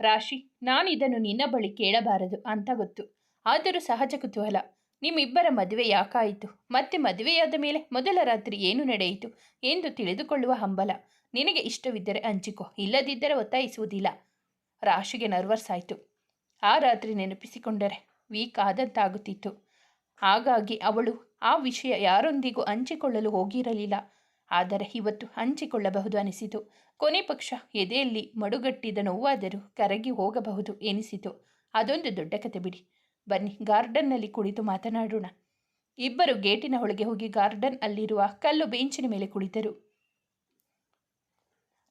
ರಾಶಿ ನಾನಿದನ್ನು ನಿನ್ನ ಬಳಿ ಕೇಳಬಾರದು ಅಂತ ಗೊತ್ತು. ಆದರೂ ಸಹಜ ಕುತೂಹಲ. ನಿಮ್ಮಿಬ್ಬರ ಮದುವೆ ಯಾಕಾಯಿತು? ಮತ್ತೆ ಮದುವೆಯಾದ ಮೇಲೆ ಮೊದಲ ರಾತ್ರಿ ಏನು ನಡೆಯಿತು ಎಂದು ತಿಳಿದುಕೊಳ್ಳುವ ಹಂಬಲ. ನಿನಗೆ ಇಷ್ಟವಿದ್ದರೆ ಹಂಚಿಕೋ, ಇಲ್ಲದಿದ್ದರೆ ಒತ್ತಾಯಿಸುವುದಿಲ್ಲ. ರಾಶಿಗೆ ನರ್ವಸ್ ಆಯಿತು. ಆ ರಾತ್ರಿ ನೆನಪಿಸಿಕೊಂಡರೆ ವೀಕ್ ಆದಂತಾಗುತ್ತಿತ್ತು. ಹಾಗಾಗಿ ಅವಳು ಆ ವಿಷಯ ಯಾರೊಂದಿಗೂ ಹಂಚಿಕೊಳ್ಳಲು ಹೋಗಿರಲಿಲ್ಲ. ಆದರೆ ಇವತ್ತು ಹಂಚಿಕೊಳ್ಳಬಹುದು ಅನಿಸಿತು. ಕೊನೆ ಪಕ್ಷ ಎದೆಯಲ್ಲಿ ಮಡುಗಟ್ಟಿದ ನೋವಾದರೂ ಕರಗಿ ಹೋಗಬಹುದು ಎನಿಸಿತು. ಅದೊಂದು ದೊಡ್ಡ ಕತೆ ಬಿಡಿ. ಬನ್ನಿ, ಗಾರ್ಡನ್ನಲ್ಲಿ ಕುಳಿತು ಮಾತನಾಡೋಣ. ಇಬ್ಬರು ಗೇಟಿನ ಒಳಗೆ ಹೋಗಿ ಗಾರ್ಡನ್ ಅಲ್ಲಿರುವ ಕಲ್ಲು ಬೆಂಚಿನ ಮೇಲೆ ಕುಳಿತರು.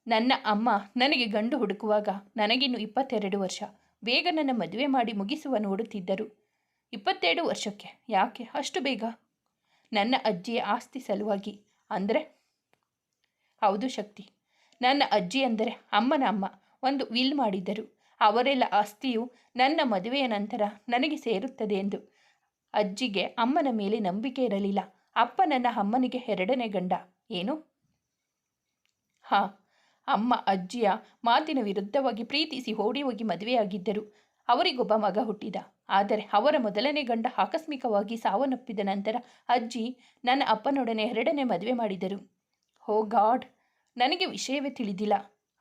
ನನ್ನ ಅಮ್ಮ ನನಗೆ ಗಂಡು ಹುಡುಕುವಾಗ ನನಗಿನ್ನು ಇಪ್ಪತ್ತೆರಡು ವರ್ಷ. ಬೇಗ ನನ್ನ ಮದುವೆ ಮಾಡಿ ಮುಗಿಸುವ ನೋಡುತ್ತಿದ್ದರು. ಇಪ್ಪತ್ತೆರಡು ವರ್ಷಕ್ಕೆ ಯಾಕೆ? ಅಷ್ಟು ಬೇಗ? ನನ್ನ ಅಜ್ಜಿಯ ಆಸ್ತಿ ಸಲುವಾಗಿ. ಅಂದರೆ ಹೌದು ಶಕ್ತಿ. ನನ್ನ ಅಜ್ಜಿ ಅಂದರೆ ಅಮ್ಮನ ಅಮ್ಮ. ಒಂದು ವಿಲ್ ಮಾಡಿದ್ದರು. ಅವರೆಲ್ಲ ಆಸ್ತಿಯು ನನ್ನ ಮದುವೆಯ ನಂತರ ನನಗೆ ಸೇರುತ್ತದೆ ಎಂದು. ಅಜ್ಜಿಗೆ ಅಮ್ಮನ ಮೇಲೆ ನಂಬಿಕೆ ಇರಲಿಲ್ಲ. ಅಪ್ಪ ನನ್ನ ಅಮ್ಮನಿಗೆ ಎರಡನೇ ಗಂಡ. ಏನು? ಹಾ, ಅಮ್ಮ ಅಜ್ಜಿಯ ಮಾತಿನ ವಿರುದ್ಧವಾಗಿ ಪ್ರೀತಿಸಿ ಓಡಿ ಹೋಗಿ ಮದುವೆಯಾಗಿದ್ದರು. ಅವರಿಗೊಬ್ಬ ಮಗ ಹುಟ್ಟಿದ. ಆದರೆ ಅವರ ಮೊದಲನೇ ಗಂಡ ಆಕಸ್ಮಿಕವಾಗಿ ಸಾವನ್ನಪ್ಪಿದ ನಂತರ ಅಜ್ಜಿ ನನ್ನ ಅಪ್ಪನೊಡನೆ ಎರಡನೇ ಮದುವೆ ಮಾಡಿದರು. ಹೋ ಗಾಡ್! ನನಗೆ ವಿಷಯವೇ ತಿಳಿದಿಲ್ಲ.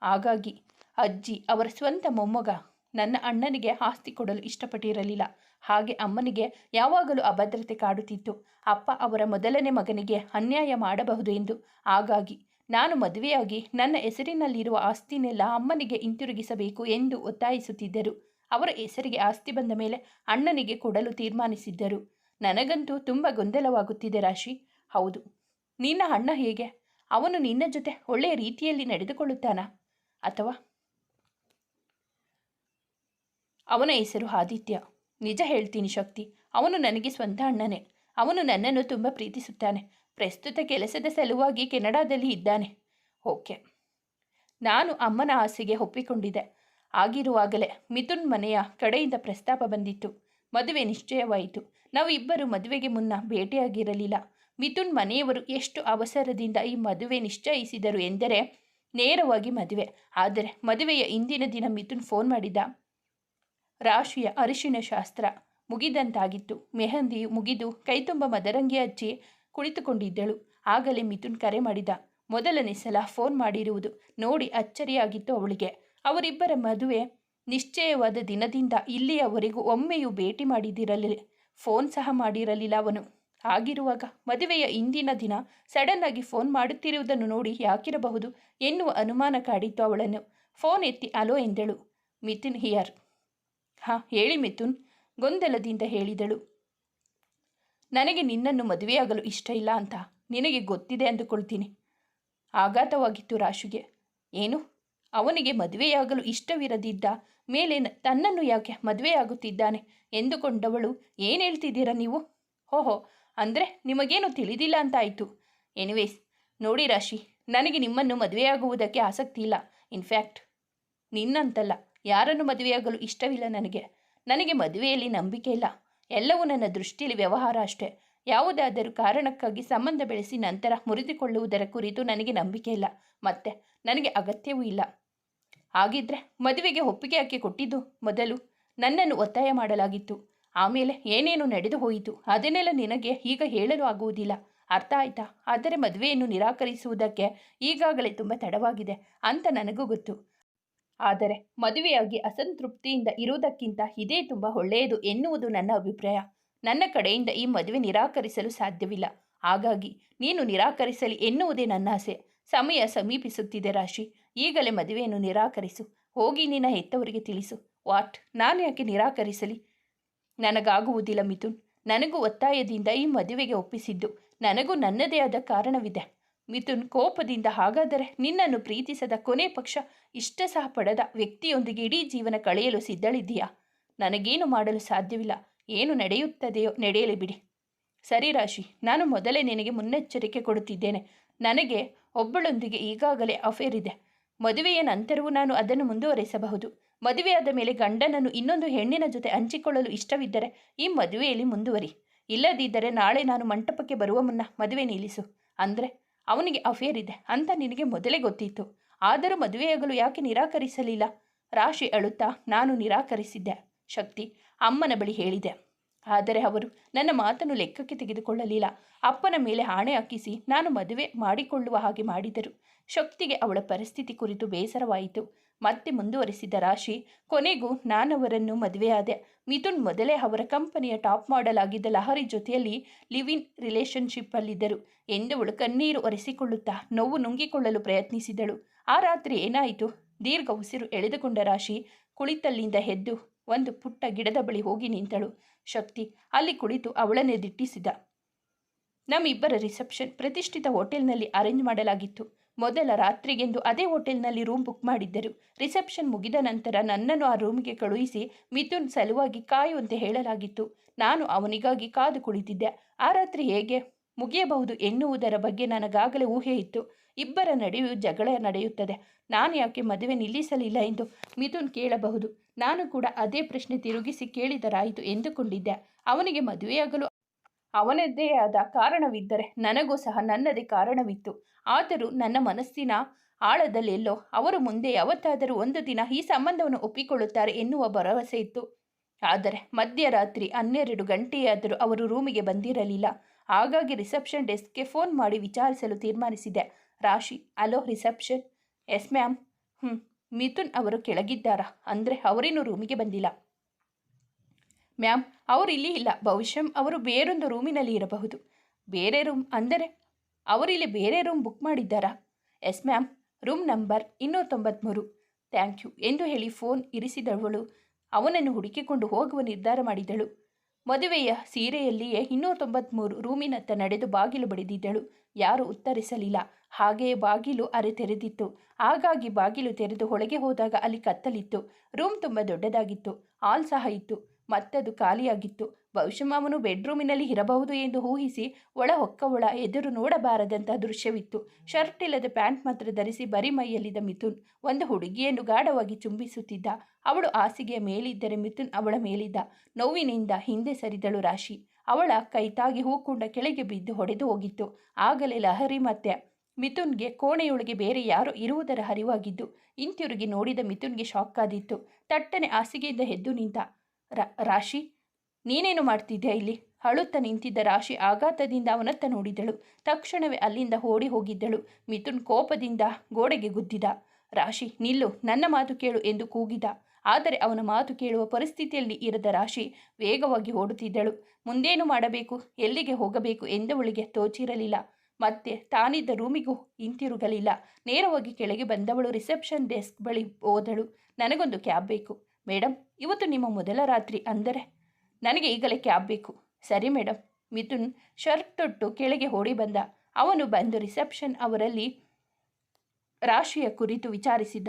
ಹಾಗಾಗಿ ಅಜ್ಜಿ, ಅವರ ಸ್ವಂತ ಮೊಮ್ಮಗ ನನ್ನ ಅಣ್ಣನಿಗೆ ಆಸ್ತಿ ಕೊಡಲು ಇಷ್ಟಪಟ್ಟಿರಲಿಲ್ಲ. ಹಾಗೆ ಅಮ್ಮನಿಗೆ ಯಾವಾಗಲೂ ಅಭದ್ರತೆ ಕಾಡುತ್ತಿತ್ತು. ಅಪ್ಪ ಅವರ ಮೊದಲನೇ ಮಗನಿಗೆ ಅನ್ಯಾಯ ಮಾಡಬಹುದು ಎಂದು. ಹಾಗಾಗಿ ನಾನು ಮದುವೆಯಾಗಿ ನನ್ನ ಹೆಸರಿನಲ್ಲಿರುವ ಆಸ್ತಿನೆಲ್ಲ ಅಮ್ಮನಿಗೆ ಹಿಂತಿರುಗಿಸಬೇಕು ಎಂದು ಒತ್ತಾಯಿಸುತ್ತಿದ್ದರು. ಅವರ ಹೆಸರಿಗೆ ಆಸ್ತಿ ಬಂದ ಮೇಲೆ ಅಣ್ಣನಿಗೆ ಕೊಡಲು ತೀರ್ಮಾನಿಸಿದ್ದರು. ನನಗಂತೂ ತುಂಬ ಗೊಂದಲವಾಗುತ್ತಿದೆ ರಾಶಿ. ಹೌದು, ನಿನ್ನ ಅಣ್ಣ ಹೇಗೆ? ಅವನು ನಿನ್ನ ಜೊತೆ ಒಳ್ಳೆಯ ರೀತಿಯಲ್ಲಿ ನಡೆದುಕೊಳ್ಳುತ್ತಾನಾ? ಅಥವಾ? ಅವನ ಹೆಸರು ಆದಿತ್ಯ. ನಿಜ ಹೇಳ್ತೀನಿ ಶಕ್ತಿ, ಅವನು ನನಗೆ ಸ್ವಂತ ಅಣ್ಣನೇ. ಅವನು ನನ್ನನ್ನು ತುಂಬ ಪ್ರೀತಿಸುತ್ತಾನೆ. ಪ್ರಸ್ತುತ ಕೆಲಸದ ಸಲುವಾಗಿ ಕೆನಡಾದಲ್ಲಿ ಇದ್ದಾನೆ. ಓಕೆ. ನಾನು ಅಮ್ಮನ ಆಸೆಗೆ ಒಪ್ಪಿಕೊಂಡಿದ್ದೆ. ಆಗಿರುವಾಗಲೇ ಮಿಥುನ್ ಮನೆಯ ಕಡೆಯಿಂದ ಪ್ರಸ್ತಾಪ ಬಂದಿತ್ತು. ಮದುವೆ ನಿಶ್ಚಯವಾಯಿತು. ನಾವು ಇಬ್ಬರು ಮದುವೆಗೆ ಮುನ್ನ ಭೇಟಿಯಾಗಿರಲಿಲ್ಲ. ಮಿಥುನ್ ಮನೆಯವರು ಎಷ್ಟು ಅವಸರದಿಂದ ಈ ಮದುವೆ ನಿಶ್ಚಯಿಸಿದರು ಎಂದರೆ ನೇರವಾಗಿ ಮದುವೆ. ಆದರೆ ಮದುವೆಯ ಇಂದಿನ ದಿನ ಮಿಥುನ್ ಫೋನ್ ಮಾಡಿದ. ರಾಶಿಯ ಅರಿಶಿನ ಶಾಸ್ತ್ರ ಮುಗಿದಂತಾಗಿತ್ತು. ಮೆಹಂದಿ ಮುಗಿದು ಕೈತುಂಬ ಮದರಂಗಿ ಹಚ್ಚಿ ಕುಳಿತುಕೊಂಡಿದ್ದಳು. ಆಗಲೇ ಮಿಥುನ್ ಕರೆ ಮಾಡಿದ. ಮೊದಲನೇ ಸಲ ಫೋನ್ ಮಾಡಿರುವುದು ನೋಡಿ ಅಚ್ಚರಿಯಾಗಿತ್ತು ಅವಳಿಗೆ. ಅವರಿಬ್ಬರ ಮದುವೆ ನಿಶ್ಚಯವಾದ ದಿನದಿಂದ ಇಲ್ಲಿಯವರೆಗೂ ಒಮ್ಮೆಯೂ ಭೇಟಿ ಮಾಡಿದಿರಲಿಲ್ಲ. ಫೋನ್ ಸಹ ಮಾಡಿರಲಿಲ್ಲ ಅವನು. ಆಗಿರುವಾಗ ಮದುವೆಯ ಇಂದಿನ ದಿನ ಸಡನ್ ಆಗಿ ಫೋನ್ ಮಾಡುತ್ತಿರುವುದನ್ನು ನೋಡಿ ಯಾಕಿರಬಹುದು ಎನ್ನುವ ಅನುಮಾನ ಕಾಡಿತ್ತು ಅವಳನ್ನು. ಫೋನ್ ಎತ್ತಿ, ಅಲೋ, ಎಂದಳು. ಮಿಥುನ್ ಹಿಯರ್. ಹಾಂ, ಹೇಳಿ ಮಿಥುನ್, ಗೊಂದಲದಿಂದ ಹೇಳಿದಳು. ನನಗೆ ನಿನ್ನನ್ನು ಮದುವೆಯಾಗಲು ಇಷ್ಟ ಇಲ್ಲ ಅಂತ ನಿನಗೆ ಗೊತ್ತಿದೆ ಅಂದುಕೊಳ್ತೀನಿ. ಆಘಾತವಾಗಿತ್ತು ರಾಶುಗೆ. ಏನು? ಅವನಿಗೆ ಮದುವೆಯಾಗಲು ಇಷ್ಟವಿರದಿದ್ದ ಮೇಲೆ ತನ್ನನ್ನು ಯಾಕೆ ಮದುವೆಯಾಗುತ್ತಿದ್ದಾನೆ? ಎಂದುಕೊಂಡವಳು, ಏನು ಹೇಳ್ತಿದ್ದೀರಾ ನೀವು? ಓಹೋ ಅಂದರೆ ನಿಮಗೇನು ತಿಳಿದಿಲ್ಲ ಅಂತ ಆಯಿತು ಎನಿವೇಸ್ ನೋಡಿ ರಾಶಿ, ನನಗೆ ನಿಮ್ಮನ್ನು ಮದುವೆಯಾಗುವುದಕ್ಕೆ ಆಸಕ್ತಿ ಇಲ್ಲ. ಇನ್ಫ್ಯಾಕ್ಟ್ ನಿನ್ನಂತಲ್ಲ. ಯಾರನ್ನು ಮದುವೆಯಾಗಲು ಇಷ್ಟವಿಲ್ಲ ನನಗೆ. ನನಗೆ ಮದುವೆಯಲ್ಲಿ ನಂಬಿಕೆ ಇಲ್ಲ. ಎಲ್ಲವೂ ನನ್ನ ದೃಷ್ಟಿಯಲ್ಲಿ ವ್ಯವಹಾರ ಅಷ್ಟೇ. ಯಾವುದಾದರೂ ಕಾರಣಕ್ಕಾಗಿ ಸಂಬಂಧ ಬೆಳೆಸಿ ನಂತರ ಮುರಿದುಕೊಳ್ಳುವುದರ ಕುರಿತು ನನಗೆ ನಂಬಿಕೆ ಇಲ್ಲ. ಮತ್ತೆ ನನಗೆ ಅಗತ್ಯವೂ ಇಲ್ಲ. ಹಾಗಿದ್ರೆ ಮದುವೆಗೆ ಒಪ್ಪಿಗೆ ಹಾಕಿ ಕೊಟ್ಟಿದ್ದು? ಮೊದಲು ನನ್ನನ್ನು ಒತ್ತಾಯ ಮಾಡಲಾಗಿತ್ತು. ಆಮೇಲೆ ಏನೇನು ನಡೆದು ಹೋಯಿತು, ಅದನ್ನೆಲ್ಲ ನಿನಗೆ ಈಗ ಹೇಳಲು ಆಗುವುದಿಲ್ಲ. ಅರ್ಥ ಆಯ್ತಾ? ಆದರೆ ಮದುವೆಯನ್ನು ನಿರಾಕರಿಸುವುದಕ್ಕೆ ಈಗಾಗಲೇ ತುಂಬ ತಡವಾಗಿದೆ ಅಂತ ನನಗೂ ಗೊತ್ತು. ಆದರೆ ಮದುವೆಯಾಗಿ ಅಸಂತೃಪ್ತಿಯಿಂದ ಇರುವುದಕ್ಕಿಂತ ಇದೇ ತುಂಬ ಒಳ್ಳೆಯದು ಎನ್ನುವುದು ನನ್ನ ಅಭಿಪ್ರಾಯ. ನನ್ನ ಕಡೆಯಿಂದ ಈ ಮದುವೆ ನಿರಾಕರಿಸಲು ಸಾಧ್ಯವಿಲ್ಲ. ಹಾಗಾಗಿ ನೀನು ನಿರಾಕರಿಸಲಿ ಎನ್ನುವುದೇ ನನ್ನ ಆಸೆ. ಸಮಯ ಸಮೀಪಿಸುತ್ತಿದೆ ರಾಶಿ. ಈಗಲೇ ಮದುವೆಯನ್ನು ನಿರಾಕರಿಸು. ಹೋಗಿ ನಿನ್ನ ಹೆತ್ತವರಿಗೆ ತಿಳಿಸು. ವಾಟ್? ನಾನು ಯಾಕೆ ನಿರಾಕರಿಸಲಿ? ನನಗಾಗುವುದಿಲ್ಲ ಮಿಥುನ್. ನನಗೂ ಒತ್ತಾಯದಿಂದ ಈ ಮದುವೆಗೆ ಒಪ್ಪಿಸಿದ್ದು. ನನಗೂ ನನ್ನದೇ ಆದ ಕಾರಣವಿದೆ. ಮಿಥುನ್ ಕೋಪದಿಂದ ಹಾಗಾದರೆ ನಿನ್ನನ್ನು ಪ್ರೀತಿಸದ ಕೊನೆ ಪಕ್ಷ ಇಷ್ಟ ಸಹ ಪಡೆದ ವ್ಯಕ್ತಿಯೊಂದಿಗೆ ಇಡೀ ಜೀವನ ಕಳೆಯಲು ಸಿದ್ಧಳಿದ್ದೀಯಾ? ನನಗೇನು ಮಾಡಲು ಸಾಧ್ಯವಿಲ್ಲ. ಏನು ನಡೆಯುತ್ತದೆಯೋ ನಡೆಯಲಿ ಬಿಡಿ. ಸರಿ ರಾಶಿ, ನಾನು ಮೊದಲೇ ನಿನಗೆ ಮುನ್ನೆಚ್ಚರಿಕೆ ಕೊಡುತ್ತಿದ್ದೇನೆ. ನನಗೆ ಒಬ್ಬಳೊಂದಿಗೆ ಈಗಾಗಲೇ ಅಫೇರ್ ಇದೆ. ಮದುವೆಯ ನಂತರವೂ ನಾನು ಅದನ್ನು ಮುಂದುವರಿಸಬಹುದು. ಮದುವೆಯಾದ ಮೇಲೆ ಗಂಡನನ್ನು ಇನ್ನೊಂದು ಹೆಣ್ಣಿನ ಜೊತೆ ಹಂಚಿಕೊಳ್ಳಲು ಇಷ್ಟವಿದ್ದರೆ ಈ ಮದುವೆಯಲ್ಲಿ ಮುಂದುವರಿ. ಇಲ್ಲದಿದ್ದರೆ ನಾಳೆ ನಾನು ಮಂಟಪಕ್ಕೆ ಬರುವ ಮುನ್ನ ಮದುವೆ ನಿಲ್ಲಿಸು. ಅಂದರೆ, ಅವನಿಗೆ ಅಫೇರ್ ಇದೆ ಅಂತ ನಿನಗೆ ಮೊದಲೇ ಗೊತ್ತಿತ್ತು. ಆದರೂ ಮದುವೆಯಾಗಲು ಯಾಕೆ ನಿರಾಕರಿಸಲಿಲ್ಲ? ರಾಶಿ ಅಳುತ್ತಾ, ನಾನು ನಿರಾಕರಿಸಿದ್ದೆ. ಶಕ್ತಿ ಅಮ್ಮನ ಬಳಿ ಹೇಳಿದೆ. ಆದರೆ ಅವರು ನನ್ನ ಮಾತನ್ನು ಲೆಕ್ಕಕ್ಕೆ ತೆಗೆದುಕೊಳ್ಳಲಿಲ್ಲ. ಅಪ್ಪನ ಮೇಲೆ ಹಾಣೆ ಹಾಕಿಸಿ ನಾನು ಮದುವೆ ಮಾಡಿಕೊಳ್ಳುವ ಹಾಗೆ ಮಾಡಿದರು. ಶಕ್ತಿಗೆ ಅವಳ ಪರಿಸ್ಥಿತಿ ಕುರಿತು ಬೇಸರವಾಯಿತು. ಮತ್ತೆ ಮುಂದುವರಿಸಿದ ರಾಶಿ, ಕೊನೆಗೂ ನಾನವರನ್ನು ಮದುವೆಯಾದೆ. ಮಿಥುನ್ ಮೊದಲೇ ಅವರ ಕಂಪನಿಯ ಟಾಪ್ ಮಾಡೆಲ್ ಆಗಿದ್ದ ಲಹರಿ ಜೊತೆಯಲ್ಲಿ ಲಿವ್ ಇನ್ ರಿಲೇಶನ್ಶಿಪ್ಪಲ್ಲಿದ್ದರು ಎಂದವಳು ಕಣ್ಣೀರು ಒರೆಸಿಕೊಳ್ಳುತ್ತಾ ನೋವು ನುಂಗಿಕೊಳ್ಳಲು ಪ್ರಯತ್ನಿಸಿದಳು. ಆ ರಾತ್ರಿ ಏನಾಯಿತು? ದೀರ್ಘ ಉಸಿರು ಎಳೆದುಕೊಂಡ ರಾಶಿ ಕುಳಿತಲ್ಲಿಂದ ಎದ್ದು ಒಂದು ಪುಟ್ಟ ಗಿಡದ ಬಳಿ ಹೋಗಿ ನಿಂತಳು. ಶಕ್ತಿ ಅಲ್ಲಿ ಕುಳಿತು ಅವಳನ್ನೇ ದಿಟ್ಟಿಸಿದ. ನಮ್ಮಿಬ್ಬರ ರಿಸೆಪ್ಷನ್ ಪ್ರತಿಷ್ಠಿತ ಹೋಟೆಲ್ನಲ್ಲಿ ಅರೇಂಜ್ ಮಾಡಲಾಗಿತ್ತು. ಮೊದಲ ರಾತ್ರಿಗೆಂದು ಅದೇ ಹೋಟೆಲ್ನಲ್ಲಿ ರೂಮ್ ಬುಕ್ ಮಾಡಿದ್ದರು. ರಿಸೆಪ್ಷನ್ ಮುಗಿದ ನಂತರ ನನ್ನನ್ನು ಆ ರೂಮ್ಗೆ ಕಳುಹಿಸಿ ಮಿಥುನ್ ಸಲುವಾಗಿ ಕಾಯುವಂತೆ ಹೇಳಲಾಗಿತ್ತು. ನಾನು ಅವನಿಗಾಗಿ ಕಾದು ಕುಳಿತಿದ್ದೆ. ಆ ರಾತ್ರಿ ಹೇಗೆ ಮುಗಿಯಬಹುದು ಎನ್ನುವುದರ ಬಗ್ಗೆ ನನಗಾಗಲೇ ಊಹೆ ಇತ್ತು. ಇಬ್ಬರ ನಡೆಯು ಜಗಳ ನಡೆಯುತ್ತದೆ. ನಾನು ಯಾಕೆ ಮದುವೆ ನಿಲ್ಲಿಸಲಿಲ್ಲ ಎಂದು ಮಿಥುನ್ ಕೇಳಬಹುದು. ನಾನು ಕೂಡ ಅದೇ ಪ್ರಶ್ನೆ ತಿರುಗಿಸಿ ಕೇಳಿದರಾಯಿತು ಎಂದುಕೊಂಡಿದ್ದೆ. ಅವನಿಗೆ ಮದುವೆಯಾಗಲು ಅವನದ್ದೇ ಆದ ಕಾರಣವಿದ್ದರೆ ನನಗೂ ಸಹ ನನ್ನದೇ ಕಾರಣವಿತ್ತು. ಆದರೂ ನನ್ನ ಮನಸ್ಸಿನ ಆಳದಲ್ಲೆಲ್ಲೋ ಅವರು ಮುಂದೆ ಯಾವತ್ತಾದರೂ ಒಂದು ದಿನ ಈ ಸಂಬಂಧವನ್ನು ಒಪ್ಪಿಕೊಳ್ಳುತ್ತಾರೆ ಎನ್ನುವ ಭರವಸೆ ಇತ್ತು. ಆದರೆ ಮಧ್ಯರಾತ್ರಿ ಹನ್ನೆರಡು ಗಂಟೆಯಾದರೂ ಅವರು ರೂಮಿಗೆ ಬಂದಿರಲಿಲ್ಲ. ಹಾಗಾಗಿ ರಿಸೆಪ್ಷನ್ ಡೆಸ್ಕ್ಗೆ ಫೋನ್ ಮಾಡಿ ವಿಚಾರಿಸಲು ತೀರ್ಮಾನಿಸಿದೆ. ರಾಶಿ ಅಲೋ ರಿಸೆಪ್ಷನ್? S, ma'am. ಹ್ಞೂ ಮಿಥುನ್ ಅವರು ಕೆಳಗಿದ್ದಾರಾ. ಅಂದರೆ ಅವರೇನು ರೂಮಿಗೆ ಬಂದಿಲ್ಲ. ಮ್ಯಾಮ್, ಅವರು ಇಲ್ಲಿ ಇಲ್ಲ. ಬಹುಶಃ ಅವರು ಬೇರೊಂದು ರೂಮಿನಲ್ಲಿ ಇರಬಹುದು. ಬೇರೆ ರೂಮ್ ಅಂದರೆ ಅವರಿಲ್ಲಿ ಬೇರೆ ರೂಮ್ ಬುಕ್ ಮಾಡಿದ್ದಾರಾ? ಎಸ್ ಮ್ಯಾಮ್, ರೂಮ್ ನಂಬರ್ ಇನ್ನೂರ ತೊಂಬತ್ತ್ಮೂರು ಥ್ಯಾಂಕ್ ಯು ಎಂದು ಹೇಳಿ ಫೋನ್ ಇರಿಸಿದವಳು. ಅವನನ್ನು ಹುಡುಕಿಕೊಂಡು ಹೋಗುವ ನಿರ್ಧಾರ ಮಾಡಿದಳು. ಮದುವೆಯ ಸೀರೆಯಲ್ಲಿಯೇ ಇನ್ನೂರ ತೊಂಬತ್ಮೂರು ರೂಮಿನತ್ತ ನಡೆದು ಬಾಗಿಲು ಬಡಿದಿದ್ದಳು. ಯಾರೂ ಉತ್ತರಿಸಲಿಲ್ಲ. ಹಾಗೆಯೇ ಬಾಗಿಲು ಅರೆ ತೆರೆದಿತ್ತು ಹಾಗಾಗಿ ಬಾಗಿಲು ತೆರೆದು ಒಳಗೆ ಹೋದಾಗ ಅಲ್ಲಿ ಕತ್ತಲಿತ್ತು. ರೂಮ್ ತುಂಬ ದೊಡ್ಡದಾಗಿತ್ತು. ಹಾಲ್ ಸಹ ಇತ್ತು. ಮತ್ತದು ಖಾಲಿಯಾಗಿತ್ತು. ಬಹುಶಃ ಅವನು ಬೆಡ್ರೂಮಿನಲ್ಲಿ ಇರಬಹುದು ಎಂದು ಊಹಿಸಿ ಒಳ ಹೊಕ್ಕವಳ ಎದುರು ನೋಡಬಾರದಂತಹ ದೃಶ್ಯವಿತ್ತು. ಶರ್ಟ್ ಇಲ್ಲದ ಪ್ಯಾಂಟ್ ಮಾತ್ರ ಧರಿಸಿ ಬರಿ ಮೈಯಲ್ಲಿದ್ದ ಮಿಥುನ್ ಒಂದು ಹುಡುಗಿಯನ್ನು ಗಾಢವಾಗಿ ಚುಂಬಿಸುತ್ತಿದ್ದ. ಅವಳು ಹಾಸಿಗೆಯ ಮೇಲಿದ್ದರೆ ಮಿಥುನ್ ಅವಳ ಮೇಲಿದ್ದ. ನೋವಿನಿಂದ ಹಿಂದೆ ಸರಿದಳು ರಾಶಿ. ಅವಳ ಕೈ ತಾಗಿ ಹೂಕುಂಡ ಕೆಳಗೆ ಬಿದ್ದು ಹೊಡೆದು ಹೋಗಿತ್ತು. ಆಗಲೇ ಲಹರಿ ಮತ್ತೆ ಮಿಥುನ್ಗೆ ಕೋಣೆಯೊಳಗೆ ಬೇರೆ ಯಾರೋ ಇರುವುದರ ಹರಿವಾಗಿದ್ದು ಹಿಂತಿರುಗಿ ನೋಡಿದ ಮಿಥುನ್ಗೆ ಶಾಕ್ ಆದಿತ್ತು. ತಟ್ಟನೆ ಹಾಸಿಗೆಯಿಂದ ಎದ್ದು ನಿಂತ ರಾಶಿ, ನೀನೇನು ಮಾಡ್ತಿದ್ಯಾ ಇಲ್ಲಿ? ಅಳುತ್ತ ನಿಂತಿದ್ದ ರಾಶಿ ಆಘಾತದಿಂದ ಅವನತ್ತ ನೋಡಿದಳು. ತಕ್ಷಣವೇ ಅಲ್ಲಿಂದ ಓಡಿ ಹೋಗಿದ್ದಳು. ಮಿಥುನ್ ಕೋಪದಿಂದ ಗೋಡೆಗೆ ಗುದ್ದಿದ. ರಾಶಿ, ನಿಲ್ಲು, ನನ್ನ ಮಾತು ಕೇಳು ಎಂದು ಕೂಗಿದ. ಆದರೆ ಅವನ ಮಾತು ಕೇಳುವ ಪರಿಸ್ಥಿತಿಯಲ್ಲಿ ಇರದ ರಾಶಿ ವೇಗವಾಗಿ ಓಡುತ್ತಿದ್ದಳು. ಮುಂದೇನು ಮಾಡಬೇಕು? ಎಲ್ಲಿಗೆ ಹೋಗಬೇಕು ಎಂದವಳಿಗೆ ತೋಚಿರಲಿಲ್ಲ. ಮತ್ತೆ ತಾನಿದ್ದ ರೂಮಿಗೂ ಹಿಂತಿರುಗಲಿಲ್ಲ. ನೇರವಾಗಿ ಕೆಳಗೆ ಬಂದವಳು ರಿಸೆಪ್ಷನ್ ಡೆಸ್ಕ್ ಬಳಿ ಹೋದಳು. ನನಗೊಂದು ಕ್ಯಾಬ್ ಬೇಕು. ಮೇಡಮ್ ಇವತ್ತು ನಿಮ್ಮ ಮೊದಲ ರಾತ್ರಿ ಅಂದರೆ ನನಗೆ ಈಗಲೇ ಕ್ಯಾಬ್ ಬೇಕು. ಸರಿ ಮೇಡಮ್ ಮಿಥುನ್ ಶರ್ಟ್ ತೊಟ್ಟು ಕೆಳಗೆ ಓಡಿ ಬಂದ. ಅವನು ಬಂದು ರಿಸೆಪ್ಷನ್ ಅವರಲ್ಲಿ ರಾಶಿಯ ಕುರಿತು ವಿಚಾರಿಸಿದ್ದ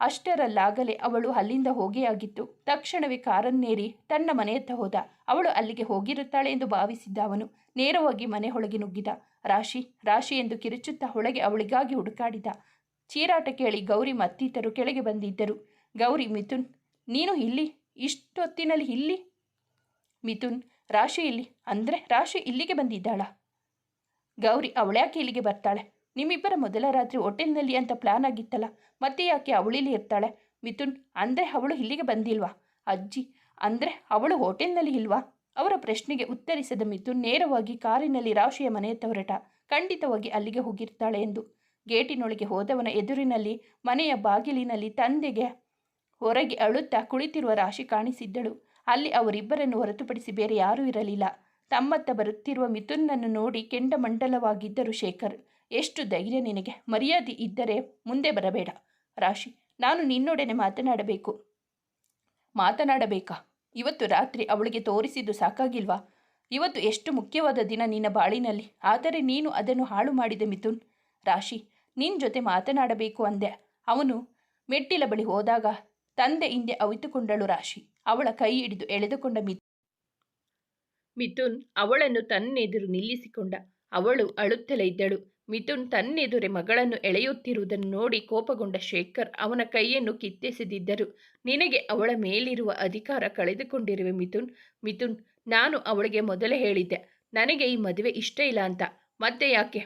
ಅಷ್ಟರಲ್ಲಾಗಲೇ ಅವಳು ಅಲ್ಲಿಂದ ಹೋಗಿಯಾಗಿತ್ತು ತಕ್ಷಣವೇ ಕಾರನ್ನೇರಿ ತನ್ನ ಮನೆಯತ್ತ ಹೋದ. ಅವಳು ಅಲ್ಲಿಗೆ ಹೋಗಿರುತ್ತಾಳೆ ಎಂದು ಭಾವಿಸಿದ್ದ ಅವನು ನೇರವಾಗಿ ಮನೆ ಒಳಗೆ ನುಗ್ಗಿದ. ರಾಶಿ ರಾಶಿ ಎಂದು ಕಿರುಚುತ್ತಾ ಒಳಗೆ ಅವಳಿಗಾಗಿ ಹುಡುಕಾಡಿದ. ಚೀರಾಟ ಕೇಳಿ ಗೌರಿ ಮತ್ತಿತರು ಕೆಳಗೆ ಬಂದಿದ್ದರು. ಗೌರಿ, ಮಿಥುನ್ ನೀನು ಇಲ್ಲಿ, ಇಷ್ಟೊತ್ತಿನಲ್ಲಿ ಇಲ್ಲಿ? ಮಿಥುನ್, ರಾಶಿ ಇಲ್ಲಿ, ಅಂದರೆ ರಾಶಿ ಇಲ್ಲಿಗೆ ಬಂದಿದ್ದಾಳ? ಗೌರಿ ಅವಳ್ಯಾಕೆ ಇಲ್ಲಿಗೆ ಬರ್ತಾಳೆ? ನಿಮ್ಮಿಬ್ಬರ ಮೊದಲ ರಾತ್ರಿ ಹೋಟೆಲ್ನಲ್ಲಿ ಅಂತ ಪ್ಲಾನ್ ಆಗಿತ್ತಲ್ಲ, ಮತ್ತೆ ಯಾಕೆ ಅವಳಿಲ್ಲಿ ಇರ್ತಾಳೆ? ಮಿಥುನ್, ಅಂದರೆ ಅವಳು ಇಲ್ಲಿಗೆ ಬಂದಿಲ್ವಾ? ಅಜ್ಜಿ, ಅಂದರೆ ಅವಳು ಹೋಟೆಲ್ನಲ್ಲಿ ಇಲ್ವಾ? ಅವರ ಪ್ರಶ್ನೆಗೆ ಉತ್ತರಿಸದ ಮಿಥುನ್ ನೇರವಾಗಿ ಕಾರಿನಲ್ಲಿ ರಾಶಿಯ ಮನೆಯತ್ತ ಹೊರಟ ಖಂಡಿತವಾಗಿ ಅಲ್ಲಿಗೆ ಹೋಗಿರ್ತಾಳೆ ಎಂದು. ಗೇಟಿನೊಳಗೆ ಹೋದವನ ಎದುರಿನಲ್ಲಿ, ಮನೆಯ ಬಾಗಿಲಿನಲ್ಲಿ ತಂದೆಗೆ ಹೊರಗೆ ಅಳುತ್ತಾ ಕುಳಿತಿರುವ ರಾಶಿ ಕಾಣಿಸಿದ್ದಳು. ಅಲ್ಲಿ ಅವರಿಬ್ಬರನ್ನು ಹೊರತುಪಡಿಸಿ ಬೇರೆ ಯಾರೂ ಇರಲಿಲ್ಲ. ತಮ್ಮತ್ತ ಬರುತ್ತಿರುವ ಮಿಥುನ್ನನ್ನು ನೋಡಿ ಕೆಂಡಮಂಡಲವಾಗಿದ್ದರು ಶೇಖರ್. ಎಷ್ಟು ಧೈರ್ಯ ನಿನಗೆ. ಮರ್ಯಾದೆ ಇದ್ದರೆ ಮುಂದೆ ಬರಬೇಡ. ರಾಶಿ, ನಾನು ನಿನ್ನೊಡನೆ ಮಾತನಾಡಬೇಕು. ಮಾತನಾಡಬೇಕಾ? ಇವತ್ತು ರಾತ್ರಿ ಅವಳಿಗೆ ತೋರಿಸಿದ್ದು ಸಾಕಾಗಿಲ್ವಾ? ಇವತ್ತು ಎಷ್ಟು ಮುಖ್ಯವಾದ ದಿನ ನಿನ್ನ ಬಾಳಿನಲ್ಲಿ. ಆದರೆ ನೀನು ಅದನ್ನು ಹಾಳು ಮಾಡಿದೆ ಮಿಥುನ್. ರಾಶಿ ನಿನ್ನ ಜೊತೆ ಮಾತನಾಡಬೇಕು ಅಂದೆ. ಅವನು ಮೆಟ್ಟಿಲ ಬಳಿ ಹೋದಾಗ ತಂದೆ ಹಿಂದೆ ಅವಿತುಕೊಂಡಳು ರಾಶಿ. ಅವಳ ಕೈ ಹಿಡಿದು ಎಳೆದುಕೊಂಡ ಮಿಥು ಮಿಥುನ್ ಅವಳನ್ನು ತನ್ನೆದುರು ನಿಲ್ಲಿಸಿಕೊಂಡ. ಅವಳು ಅಳುತ್ತಲೇ ಇದ್ದಳು. ಮಿಥುನ್ ತನ್ನೆದುರೆ ಮಗಳನ್ನು ಎಳೆಯುತ್ತಿರುವುದನ್ನು ನೋಡಿ ಕೋಪಗೊಂಡ ಶೇಖರ್ ಅವನ ಕೈಯನ್ನು ಕಿತ್ತೆಸೆದಿದ್ದರು. ನಿನಗೆ ಅವಳ ಮೇಲಿರುವ ಅಧಿಕಾರ ಕಳೆದುಕೊಂಡಿರುವೆ ಮಿಥುನ್. ಮಿಥುನ್, ನಾನು ಅವಳಿಗೆ ಮೊದಲೇ ಹೇಳಿದ್ದೆ. ನನಗೆ ಈ ಮದುವೆ ಇಷ್ಟ ಇಲ್ಲ ಅಂತ. ಮತ್ತೆ ಯಾಕೆ?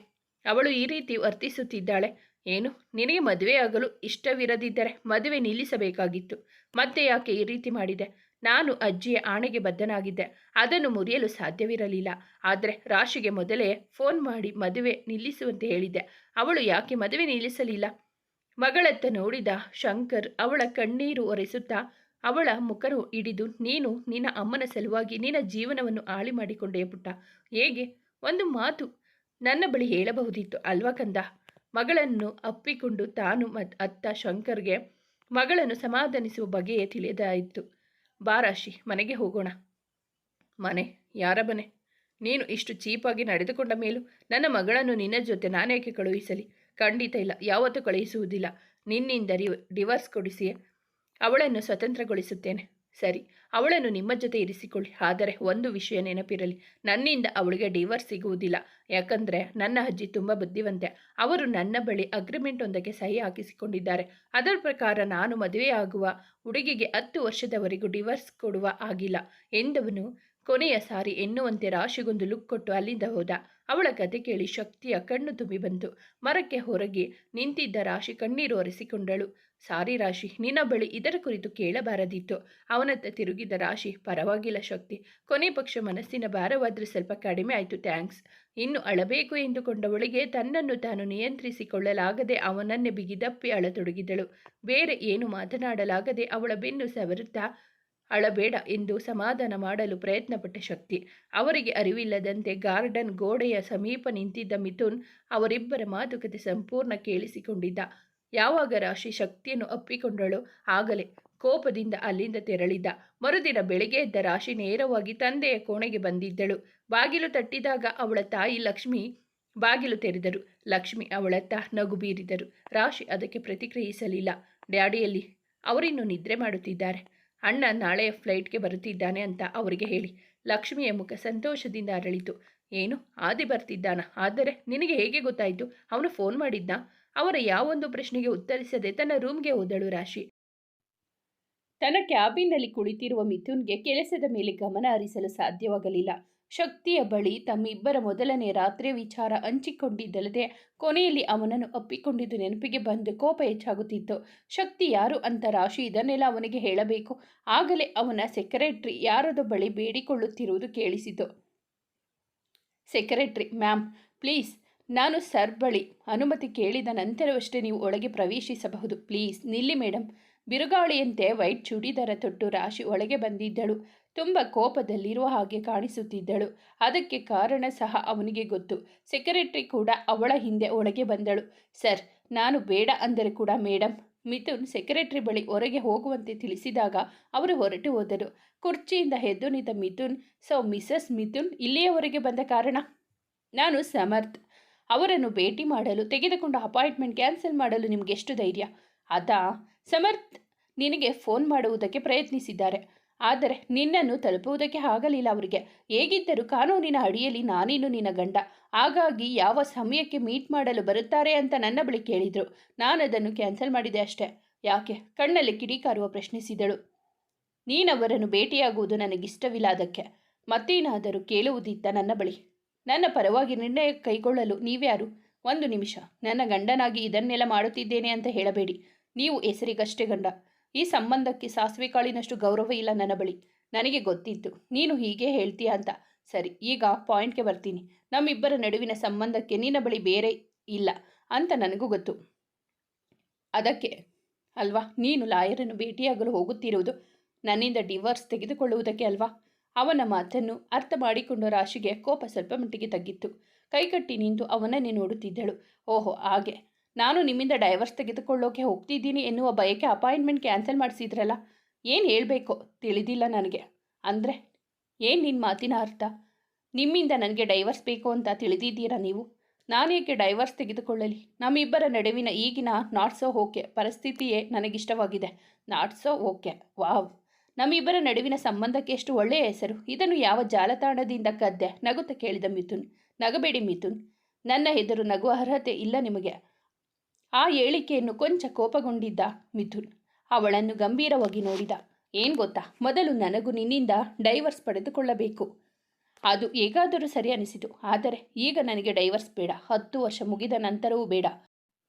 ಅವಳು ಈ ರೀತಿ ವರ್ತಿಸುತ್ತಿದ್ದಾಳೆ. ಏನು? ನಿನಗೆ ಮದುವೆಯಾಗಲು ಇಷ್ಟವಿರದಿದ್ದರೆ ಮದುವೆ ನಿಲ್ಲಿಸಬೇಕಾಗಿತ್ತು. ಮತ್ತೆ ಯಾಕೆ ಈ ರೀತಿ ಮಾಡಿದೆ? ನಾನು ಅಜ್ಜಿಯ ಆಣೆಗೆ ಬದ್ಧನಾಗಿದ್ದೆ. ಅದನ್ನು ಮುರಿಯಲು ಸಾಧ್ಯವಿರಲಿಲ್ಲ. ಆದರೆ ರಾಶಿಗೆ ಮೊದಲೇ ಫೋನ್ ಮಾಡಿ ಮದುವೆ ನಿಲ್ಲಿಸುವಂತೆ ಹೇಳಿದ್ದೆ ಅವಳು ಯಾಕೆ ಮದುವೆ ನಿಲ್ಲಿಸಲಿಲ್ಲ? ಮಗಳತ್ತ ನೋಡಿದ ಶಂಕರ್ ಅವಳ ಕಣ್ಣೀರು ಒರೆಸುತ್ತಾ ಅವಳ ಮುಖರು ಹಿಡಿದು, ನೀನು ನಿನ್ನ ಅಮ್ಮನ ಸಲುವಾಗಿ ನಿನ್ನ ಜೀವನವನ್ನು ಆಳಿ ಮಾಡಿಕೊಂಡೇ ಪುಟ್ಟ. ಹೇಗೆ? ಒಂದು ಮಾತು ನನ್ನ ಬಳಿ ಹೇಳಬಹುದಿತ್ತು ಅಲ್ವಾ ಕಂದ? ಮಗಳನ್ನು ಅಪ್ಪಿಕೊಂಡು ತಾನು ಮತ್ ಅತ್ತ ಶಂಕರ್ಗೆ ಮಗಳನ್ನು ಸಮಾಧಾನಿಸುವ ಬಗೆಯೇ ತಿಳಿದಾಯಿತು. ಬಾರಾಶಿ ಮನೆಗೆ ಹೋಗೋಣ. ಮನೆ, ಯಾರ ಮನೆ? ನೀನು ಇಷ್ಟು ಚೀಪಾಗಿ ನಡೆದುಕೊಂಡ ಮೇಲೂ ನನ್ನ ಮಗಳನ್ನು ನಿನ್ನ ಜೊತೆ ನಾನೇಕೆ ಕಳುಹಿಸಲಿ? ಖಂಡಿತ ಇಲ್ಲ, ಯಾವತ್ತೂ ಕಳುಹಿಸುವುದಿಲ್ಲ. ನಿನ್ನಿಂದ ಡಿವರ್ಸ್ ಕೊಡಿಸಿಯೇ ಅವಳನ್ನು ಸ್ವತಂತ್ರಗೊಳಿಸುತ್ತೇನೆ. ಸರಿ, ಅವಳನ್ನು ನಿಮ್ಮ ಜೊತೆ ಇರಿಸಿಕೊಳ್ಳಿ. ಆದರೆ ಒಂದು ವಿಷಯ ನೆನಪಿರಲಿ. ನನ್ನಿಂದ ಅವಳಿಗೆ ಡಿವರ್ಸ್ ಸಿಗುವುದಿಲ್ಲ. ಯಾಕಂದರೆ ನನ್ನ ಅಜ್ಜಿ ತುಂಬ ಬುದ್ಧಿವಂತೆ. ಅವರು ನನ್ನ ಬಳಿ ಅಗ್ರಿಮೆಂಟ್ ಒಂದಕ್ಕೆ ಸಹಿ ಹಾಕಿಸಿಕೊಂಡಿದ್ದಾರೆ. ಅದರ ಪ್ರಕಾರ ನಾನು ಮದುವೆಯಾಗುವ ಹುಡುಗಿಗೆ ಹತ್ತು ವರ್ಷದವರೆಗೂ ಡಿವರ್ಸ್ ಕೊಡುವ ಆಗಿಲ್ಲ ಎಂದವನು ಕೊನೆಯ ಸಾರಿ ಎನ್ನುವಂತೆ ರಾಶಿಗೊಂದು ಲುಕ್ ಕೊಟ್ಟು ಅಲ್ಲಿಂದ ಹೋದ. ಅವಳ ಕತೆ ಕೇಳಿ ಶಕ್ತಿಯ ಕಣ್ಣು ತುಂಬಿ ಬಂತು. ಮರಕ್ಕೆ ಹೊರಗೆ ನಿಂತಿದ್ದ ರಾಶಿ ಕಣ್ಣೀರು ಒರೆಸಿಕೊಂಡಳು. ಸಾರಿ ರಾಶಿ, ನಿನ್ನ ಬಳಿ ಇದರ ಕುರಿತು ಕೇಳಬಾರದಿತ್ತು. ಅವನತ್ತ ತಿರುಗಿದ ರಾಶಿ, ಪರವಾಗಿಲ್ಲ ಶಕ್ತಿ. ಕೊನೆ ಪಕ್ಷ ಮನಸ್ಸಿನ ಭಾರವಾದರೂ ಸ್ವಲ್ಪ ಕಡಿಮೆ ಆಯಿತು ಥ್ಯಾಂಕ್ಸ್ ಇನ್ನು ಅಳಬೇಕು ಎಂದುಕೊಂಡವಳಿಗೆ ತನ್ನನ್ನು ತಾನು ನಿಯಂತ್ರಿಸಿಕೊಳ್ಳಲಾಗದೆ ಅವನನ್ನೇ ಬಿಗಿದಪ್ಪಿ ಅಳತೊಡಗಿದಳು. ಬೇರೆ ಏನು ಮಾತನಾಡಲಾಗದೆ ಅವಳ ಬೆನ್ನು ಸವರುತ್ತಾ ಅಳಬೇಡ ಎಂದು ಸಮಾಧಾನ ಮಾಡಲು ಪ್ರಯತ್ನಪಟ್ಟ ಶಕ್ತಿ. ಅವರಿಗೆ ಅರಿವಿಲ್ಲದಂತೆ ಗಾರ್ಡನ್ ಗೋಡೆಯ ಸಮೀಪ ನಿಂತಿದ್ದ ಮಿಥುನ್ ಅವರಿಬ್ಬರ ಮಾತುಕತೆ ಸಂಪೂರ್ಣ ಕೇಳಿಸಿಕೊಂಡಿದ್ದ. ಯಾವಾಗ ರಾಶಿ ಶಕ್ತಿಯನ್ನು ಅಪ್ಪಿಕೊಂಡಳೋ ಆಗಲೇ ಕೋಪದಿಂದ ಅಲ್ಲಿಂದ ತೆರಳಿದ್ದ. ಮರುದಿನ ಬೆಳಗ್ಗೆ ಎದ್ದ ರಾಶಿ ನೇರವಾಗಿ ತಂದೆಯ ಕೋಣೆಗೆ ಬಂದಿದ್ದಳು. ಬಾಗಿಲು ತಟ್ಟಿದಾಗ ಅವಳ ತಾಯಿ ಲಕ್ಷ್ಮಿ ಬಾಗಿಲು ತೆರೆದರು. ಲಕ್ಷ್ಮಿ ಅವಳತ್ತ ನಗು ಬೀರಿದರು. ರಾಶಿ ಅದಕ್ಕೆ ಪ್ರತಿಕ್ರಿಯಿಸಲಿಲ್ಲ. ಡ್ಯಾಡಿಯಲ್ಲಿ ಅವರಿನ್ನು ನಿದ್ರೆ ಮಾಡುತ್ತಿದ್ದಾರೆ. ಅಣ್ಣ ನಾಳೆ ಫ್ಲೈಟ್ಗೆ ಬರುತ್ತಿದ್ದಾನೆ ಅಂತ ಅವರಿಗೆ ಹೇಳಿ. ಲಕ್ಷ್ಮಿಯ ಮುಖ ಸಂತೋಷದಿಂದ ಅರಳಿತು. ಏನು? ಆದಿ ಬರ್ತಿದ್ದಾನ. ಆದರೆ ನಿನಗೆ ಹೇಗೆ ಗೊತ್ತಾಯಿತು? ಅವನು ಫೋನ್ ಮಾಡಿದ್ದ? ಅವರ ಯಾವೊಂದು ಪ್ರಶ್ನೆಗೆ ಉತ್ತರಿಸದೆ ತನ್ನ ರೂಮ್ಗೆ ಹೋದಳು ರಾಶಿ. ತನ್ನ ಕ್ಯಾಬಿನ್ನಲ್ಲಿ ಕುಳಿತಿರುವ ಮಿಥುನ್ಗೆ ಕೆಲಸದ ಮೇಲೆ ಗಮನ ಹರಿಸಲು ಸಾಧ್ಯವಾಗಲಿಲ್ಲ. ಶಕ್ತಿಯ ಬಳಿ ತಮ್ಮಿಬ್ಬರ ಮೊದಲನೇ ರಾತ್ರಿಯ ವಿಚಾರ ಹಂಚಿಕೊಂಡಿದ್ದಲ್ಲದೆ ಕೊನೆಯಲ್ಲಿ ಅವನನ್ನು ಅಪ್ಪಿಕೊಂಡಿದ್ದು ನೆನಪಿಗೆ ಬಂದು ಕೋಪ ಹೆಚ್ಚಾಗುತ್ತಿತ್ತು. ಶಕ್ತಿ ಯಾರು ಅಂತ ರಾಶಿ ಇದನ್ನೆಲ್ಲ ಅವನಿಗೆ ಹೇಳಬೇಕು. ಆಗಲೇ ಅವನ ಸೆಕ್ರೆಟ್ರಿ ಯಾರದ ಬಳಿ ಬೇಡಿಕೊಳ್ಳುತ್ತಿರುವುದು ಕೇಳಿಸಿತು. ಸೆಕ್ರೆಟ್ರಿ, ಮ್ಯಾಮ್, ಪ್ಲೀಸ್, ನಾನು ಸರ್ ಬಳಿ ಅನುಮತಿ ಕೇಳಿದ ನಂತರವಷ್ಟೇ ನೀವು ಒಳಗೆ ಪ್ರವೇಶಿಸಬಹುದು. ಪ್ಲೀಸ್, ನಿಲ್ಲಿ ಮೇಡಮ್ ಬಿರುಗಾಳಿಯಂತೆ ವೈಟ್ ಚೂಡಿದಾರ ತೊಟ್ಟು ರಾಶಿ ಒಳಗೆ ಬಂದಿದ್ದಳು. ತುಂಬ ಕೋಪದಲ್ಲಿರುವ ಹಾಗೆ ಕಾಣಿಸುತ್ತಿದ್ದಳು. ಅದಕ್ಕೆ ಕಾರಣ ಸಹ ಅವನಿಗೆ ಗೊತ್ತು. ಸೆಕ್ರೆಟರಿ ಕೂಡ ಅವಳ ಹಿಂದೆ ಒಳಗೆ ಬಂದಳು. ಸರ್, ನಾನು ಬೇಡ ಅಂದರೆ ಕೂಡ ಮೇಡಮ್ ಮಿಥುನ್ ಸೆಕ್ರೆಟರಿ ಬಳಿ ಹೊರಗೆ ಹೋಗುವಂತೆ ತಿಳಿಸಿದಾಗ ಅವರು ಹೊರಟು ಹೋದರು. ಕುರ್ಚಿಯಿಂದ ಎದ್ದು ನಿಂತ ಮಿಥುನ್, ಸೊ ಮಿಸಸ್ ಮಿಥುನ್, ಇಲ್ಲಿಯವರೆಗೆ ಬಂದ ಕಾರಣ? ನಾನು ಸಮರ್ಥ್. ಅವರನ್ನು ಭೇಟಿ ಮಾಡಲು, ತೆಗೆದುಕೊಂಡ ಅಪಾಯಿಂಟ್ಮೆಂಟ್ ಕ್ಯಾನ್ಸಲ್ ಮಾಡಲು ನಿಮಗೆಷ್ಟು ಧೈರ್ಯ? ಅದಾ, ಸಮರ್ಥ್ ನಿನಗೆ ಫೋನ್ ಮಾಡುವುದಕ್ಕೆ ಪ್ರಯತ್ನಿಸಿದ್ದಾರೆ. ಆದರೆ ನಿನ್ನನ್ನು ತಲುಪುವುದಕ್ಕೆ ಆಗಲಿಲ್ಲ ಅವರಿಗೆ. ಹೇಗಿದ್ದರೂ ಕಾನೂನಿನ ಅಡಿಯಲ್ಲಿ ನಾನೇನು ನಿನ್ನ ಗಂಡ. ಹಾಗಾಗಿ ಯಾವ ಸಮಯಕ್ಕೆ ಮೀಟ್ ಮಾಡಲು ಬರುತ್ತಾರೆ ಅಂತ ನನ್ನ ಬಳಿ ಕೇಳಿದರು. ನಾನು ಅದನ್ನು ಕ್ಯಾನ್ಸಲ್ ಮಾಡಿದೆ ಅಷ್ಟೇ. ಯಾಕೆ? ಕಣ್ಣಲ್ಲಿ ಕಿಡಿಕಾರುವ ಪ್ರಶ್ನಿಸಿದಳು. ನೀನವರನ್ನು ಭೇಟಿಯಾಗುವುದು ನನಗಿಷ್ಟವಿಲ್ಲ ಅದಕ್ಕೆ. ಮತ್ತೇನಾದರೂ ಕೇಳುವುದಿತ್ತ ನನ್ನ ಬಳಿ? ನನ್ನ ಪರವಾಗಿ ನಿರ್ಣಯ ಕೈಗೊಳ್ಳಲು ನೀವ್ಯಾರು? ಒಂದು ನಿಮಿಷ. ನನ್ನ ಗಂಡನಾಗಿ ಇದನ್ನೆಲ್ಲ ಮಾಡುತ್ತಿದ್ದೇನೆ ಅಂತ ಹೇಳಬೇಡಿ. ನೀವು ಹೆಸರಿಗಷ್ಟೇ ಗಂಡ. ಈ ಸಂಬಂಧಕ್ಕೆ ಸಾಸಿವೆ ಕಾಳಿನಷ್ಟು ಗೌರವ ಇಲ್ಲ ನನ್ನ ಬಳಿ. ನನಗೆ ಗೊತ್ತಿತ್ತು. ನೀನು ಹೀಗೆ ಹೇಳ್ತೀಯ ಅಂತ. ಸರಿ, ಈಗ ಪಾಯಿಂಟ್ಗೆ ಬರ್ತೀನಿ. ನಮ್ಮಿಬ್ಬರ ನಡುವಿನ ಸಂಬಂಧಕ್ಕೆ ನಿನ್ನ ಬಳಿ ಬೇರೆ ಇಲ್ಲ ಅಂತ ನನಗೂ ಗೊತ್ತು. ಅದಕ್ಕೆ, ಅಲ್ವಾ? ನೀನು ಲಾಯರನ್ನು ಭೇಟಿಯಾಗಲು ಹೋಗುತ್ತಿರುವುದು ನನ್ನಿಂದ ಡಿವೋರ್ಸ್ ತೆಗೆದುಕೊಳ್ಳುವುದಕ್ಕೆ ಅಲ್ವಾ? ಅವನ ಮಾತನ್ನು ಅರ್ಥ ಮಾಡಿಕೊಂಡು ರಾಶಿಗೆ ಕೋಪ ಸ್ವಲ್ಪ ಮಟ್ಟಿಗೆ ತಗ್ಗಿತ್ತು. ಕೈಕಟ್ಟಿ ನಿಂತು ಅವನನ್ನೇ ನೋಡುತ್ತಿದ್ದಳು. ಓಹೋ, ಹಾಗೆ. ನಾನು ನಿಮ್ಮಿಂದ ಡೈವರ್ಸ್ ತೆಗೆದುಕೊಳ್ಳೋಕೆ ಹೋಗ್ತಿದ್ದೀನಿ ಎನ್ನುವ ಬಯಕೆ ಅಪಾಯಿಂಟ್ಮೆಂಟ್ ಕ್ಯಾನ್ಸಲ್ ಮಾಡಿಸಿದ್ರಲ್ಲ, ಏನು ಹೇಳಬೇಕು ತಿಳಿದಿಲ್ಲ ನನಗೆ. ಅಂದರೆ, ಏನು ನಿನ್ನ ಮಾತಿನ ಅರ್ಥ? ನಿಮ್ಮಿಂದ ನನಗೆ ಡೈವರ್ಸ್ ಬೇಕು ಅಂತ ತಿಳಿದಿದ್ದೀರಾ ನೀವು? ನಾನೇಕೆ ಡೈವರ್ಸ್ ತೆಗೆದುಕೊಳ್ಳಲಿ? ನಮ್ಮಿಬ್ಬರ ನಡುವಿನ ಈಗಿನ ನಾಟ್ ಸೋ ಓಕೆ ಪರಿಸ್ಥಿತಿಯೇ ನನಗಿಷ್ಟವಾಗಿದೆ. Not so okay, wow. ನಮ್ಮಿಬ್ಬರ ನಡುವಿನ ಸಂಬಂಧಕ್ಕೆ ಎಷ್ಟು ಒಳ್ಳೆಯ ಹೆಸರು? ಇದನ್ನು ಯಾವ ಜಾಲತಾಣದಿಂದ ಕದ್ದೆ? ನಗುತ್ತ ಕೇಳಿದ ಮಿಥುನ್. ನಗಬೇಡಿ ಮಿಥುನ್. ನನ್ನ ಎದುರು ನಗುವ ಅರ್ಹತೆ ಇಲ್ಲ ನಿಮಗೆ. ಆ ಹೇಳಿಕೆಯನ್ನು ಕೊಂಚ ಕೋಪಗೊಂಡಿದ್ದ ಮಿಥುನ್. ಅವಳನ್ನು ಗಂಭೀರವಾಗಿ ನೋಡಿದ. ಏನು ಗೊತ್ತಾ? ಮೊದಲು ನನಗೂ ನಿನ್ನಿಂದ ಡೈವರ್ಸ್ ಪಡೆದುಕೊಳ್ಳಬೇಕು. ಅದು ಹೇಗಾದರೂ ಸರಿ ಅನಿಸಿತು. ಆದರೆ ಈಗ ನನಗೆ ಡೈವರ್ಸ್ ಬೇಡ. ಹತ್ತು ವರ್ಷ ಮುಗಿದ ನಂತರವೂ ಬೇಡ.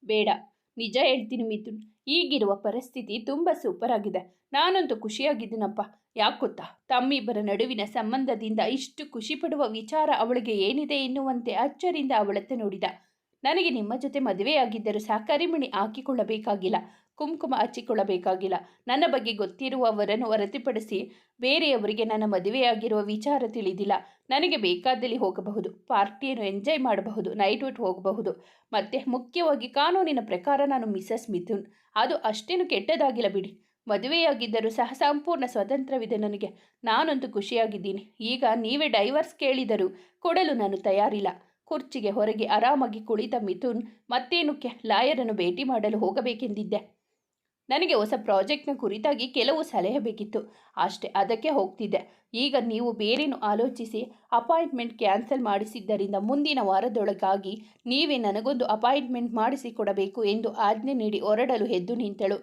ಬೇಡ. ನಿಜ ಹೇಳ್ತೀನಿ ಮಿಥುನ್. ಈಗಿರುವ ಪರಿಸ್ಥಿತಿ ತುಂಬ ಸೂಪರ್ ಆಗಿದೆ. ನಾನಂತೂ ಖುಷಿಯಾಗಿದ್ದೀನಪ್ಪ. ಯಾಕೆ ಗೊತ್ತಾ? ತಮ್ಮಿಬ್ಬರ ನಡುವಿನ ಸಂಬಂಧದಿಂದ ಇಷ್ಟು ಖುಷಿ ಪಡುವ ವಿಚಾರ ಅವಳಿಗೆ ಏನಿದೆ ಎನ್ನುವಂತೆ ಅಚ್ಚರಿಂದ ಅವಳತ್ತ ನೋಡಿದ. ನನಗೆ ನಿಮ್ಮ ಜೊತೆ ಮದುವೆಯಾಗಿದ್ದರೂ ಸಾಕರಿಮಣಿ ಹಾಕಿಕೊಳ್ಳಬೇಕಾಗಿಲ್ಲ, ಕುಂಕುಮ ಹಚ್ಚಿಕೊಳ್ಳಬೇಕಾಗಿಲ್ಲ. ನನ್ನ ಬಗ್ಗೆ ಗೊತ್ತಿರುವವರನ್ನು ಹೊರತುಪಡಿಸಿ ಬೇರೆಯವರಿಗೆ ನನ್ನ ಮದುವೆಯಾಗಿರುವ ವಿಚಾರ ತಿಳಿದಿಲ್ಲ. ನನಗೆ ಬೇಕಾದಲ್ಲಿ ಹೋಗಬಹುದು, ಪಾರ್ಟಿಯನ್ನು ಎಂಜಾಯ್ ಮಾಡಬಹುದು, ನೈಟ್ ಔಟ್ ಹೋಗಬಹುದು. ಮತ್ತು ಮುಖ್ಯವಾಗಿ ಕಾನೂನಿನ ಪ್ರಕಾರ ನಾನು ಮಿಸಸ್ ಮಿಥುನ್. ಅದು ಅಷ್ಟೇನು ಕೆಟ್ಟದಾಗಿಲ್ಲ ಬಿಡಿ. ಮದುವೆಯಾಗಿದ್ದರೂ ಸಹ ಸಂಪೂರ್ಣ ಸ್ವತಂತ್ರವಿದೆ ನನಗೆ. ನಾನಂತೂ ಖುಷಿಯಾಗಿದ್ದೀನಿ. ಈಗ ನೀವೇ ಡೈವರ್ಸ್ ಕೇಳಿದರೂ ಕೊಡಲು ನಾನು ತಯಾರಿಲ್ಲ. ಕುರ್ಚಿಗೆ ಹೊರಗೆ ಆರಾಮಾಗಿ ಕುಳಿತ ಮಿಥುನ್ ಕೆ, ಲಾಯರನ್ನು ಭೇಟಿ ಮಾಡಲು ಹೋಗಬೇಕೆಂದಿದ್ದೆ. ನನಗೆ ಹೊಸ ಪ್ರಾಜೆಕ್ಟ್ನ ಕುರಿತಾಗಿ ಕೆಲವು ಸಲಹೆ ಬೇಕಿತ್ತು. ಅಷ್ಟೇ ಅದಕ್ಕೆ ಹೋಗ್ತಿದ್ದೆ. ಈಗ ನೀವು ಬೇರೇನು ಆಲೋಚಿಸಿ ಅಪಾಯಿಂಟ್ಮೆಂಟ್ ಕ್ಯಾನ್ಸಲ್ ಮಾಡಿಸಿದ್ದರಿಂದ ಮುಂದಿನ ವಾರದೊಳಗಾಗಿ ನೀವೇ ನನಗೊಂದು ಅಪಾಯಿಂಟ್ಮೆಂಟ್ ಮಾಡಿಸಿಕೊಡಬೇಕು ಎಂದು ಆಜ್ಞೆ ನೀಡಿ ಹೊರಡಲು ಎದ್ದು ನಿಂತಳು.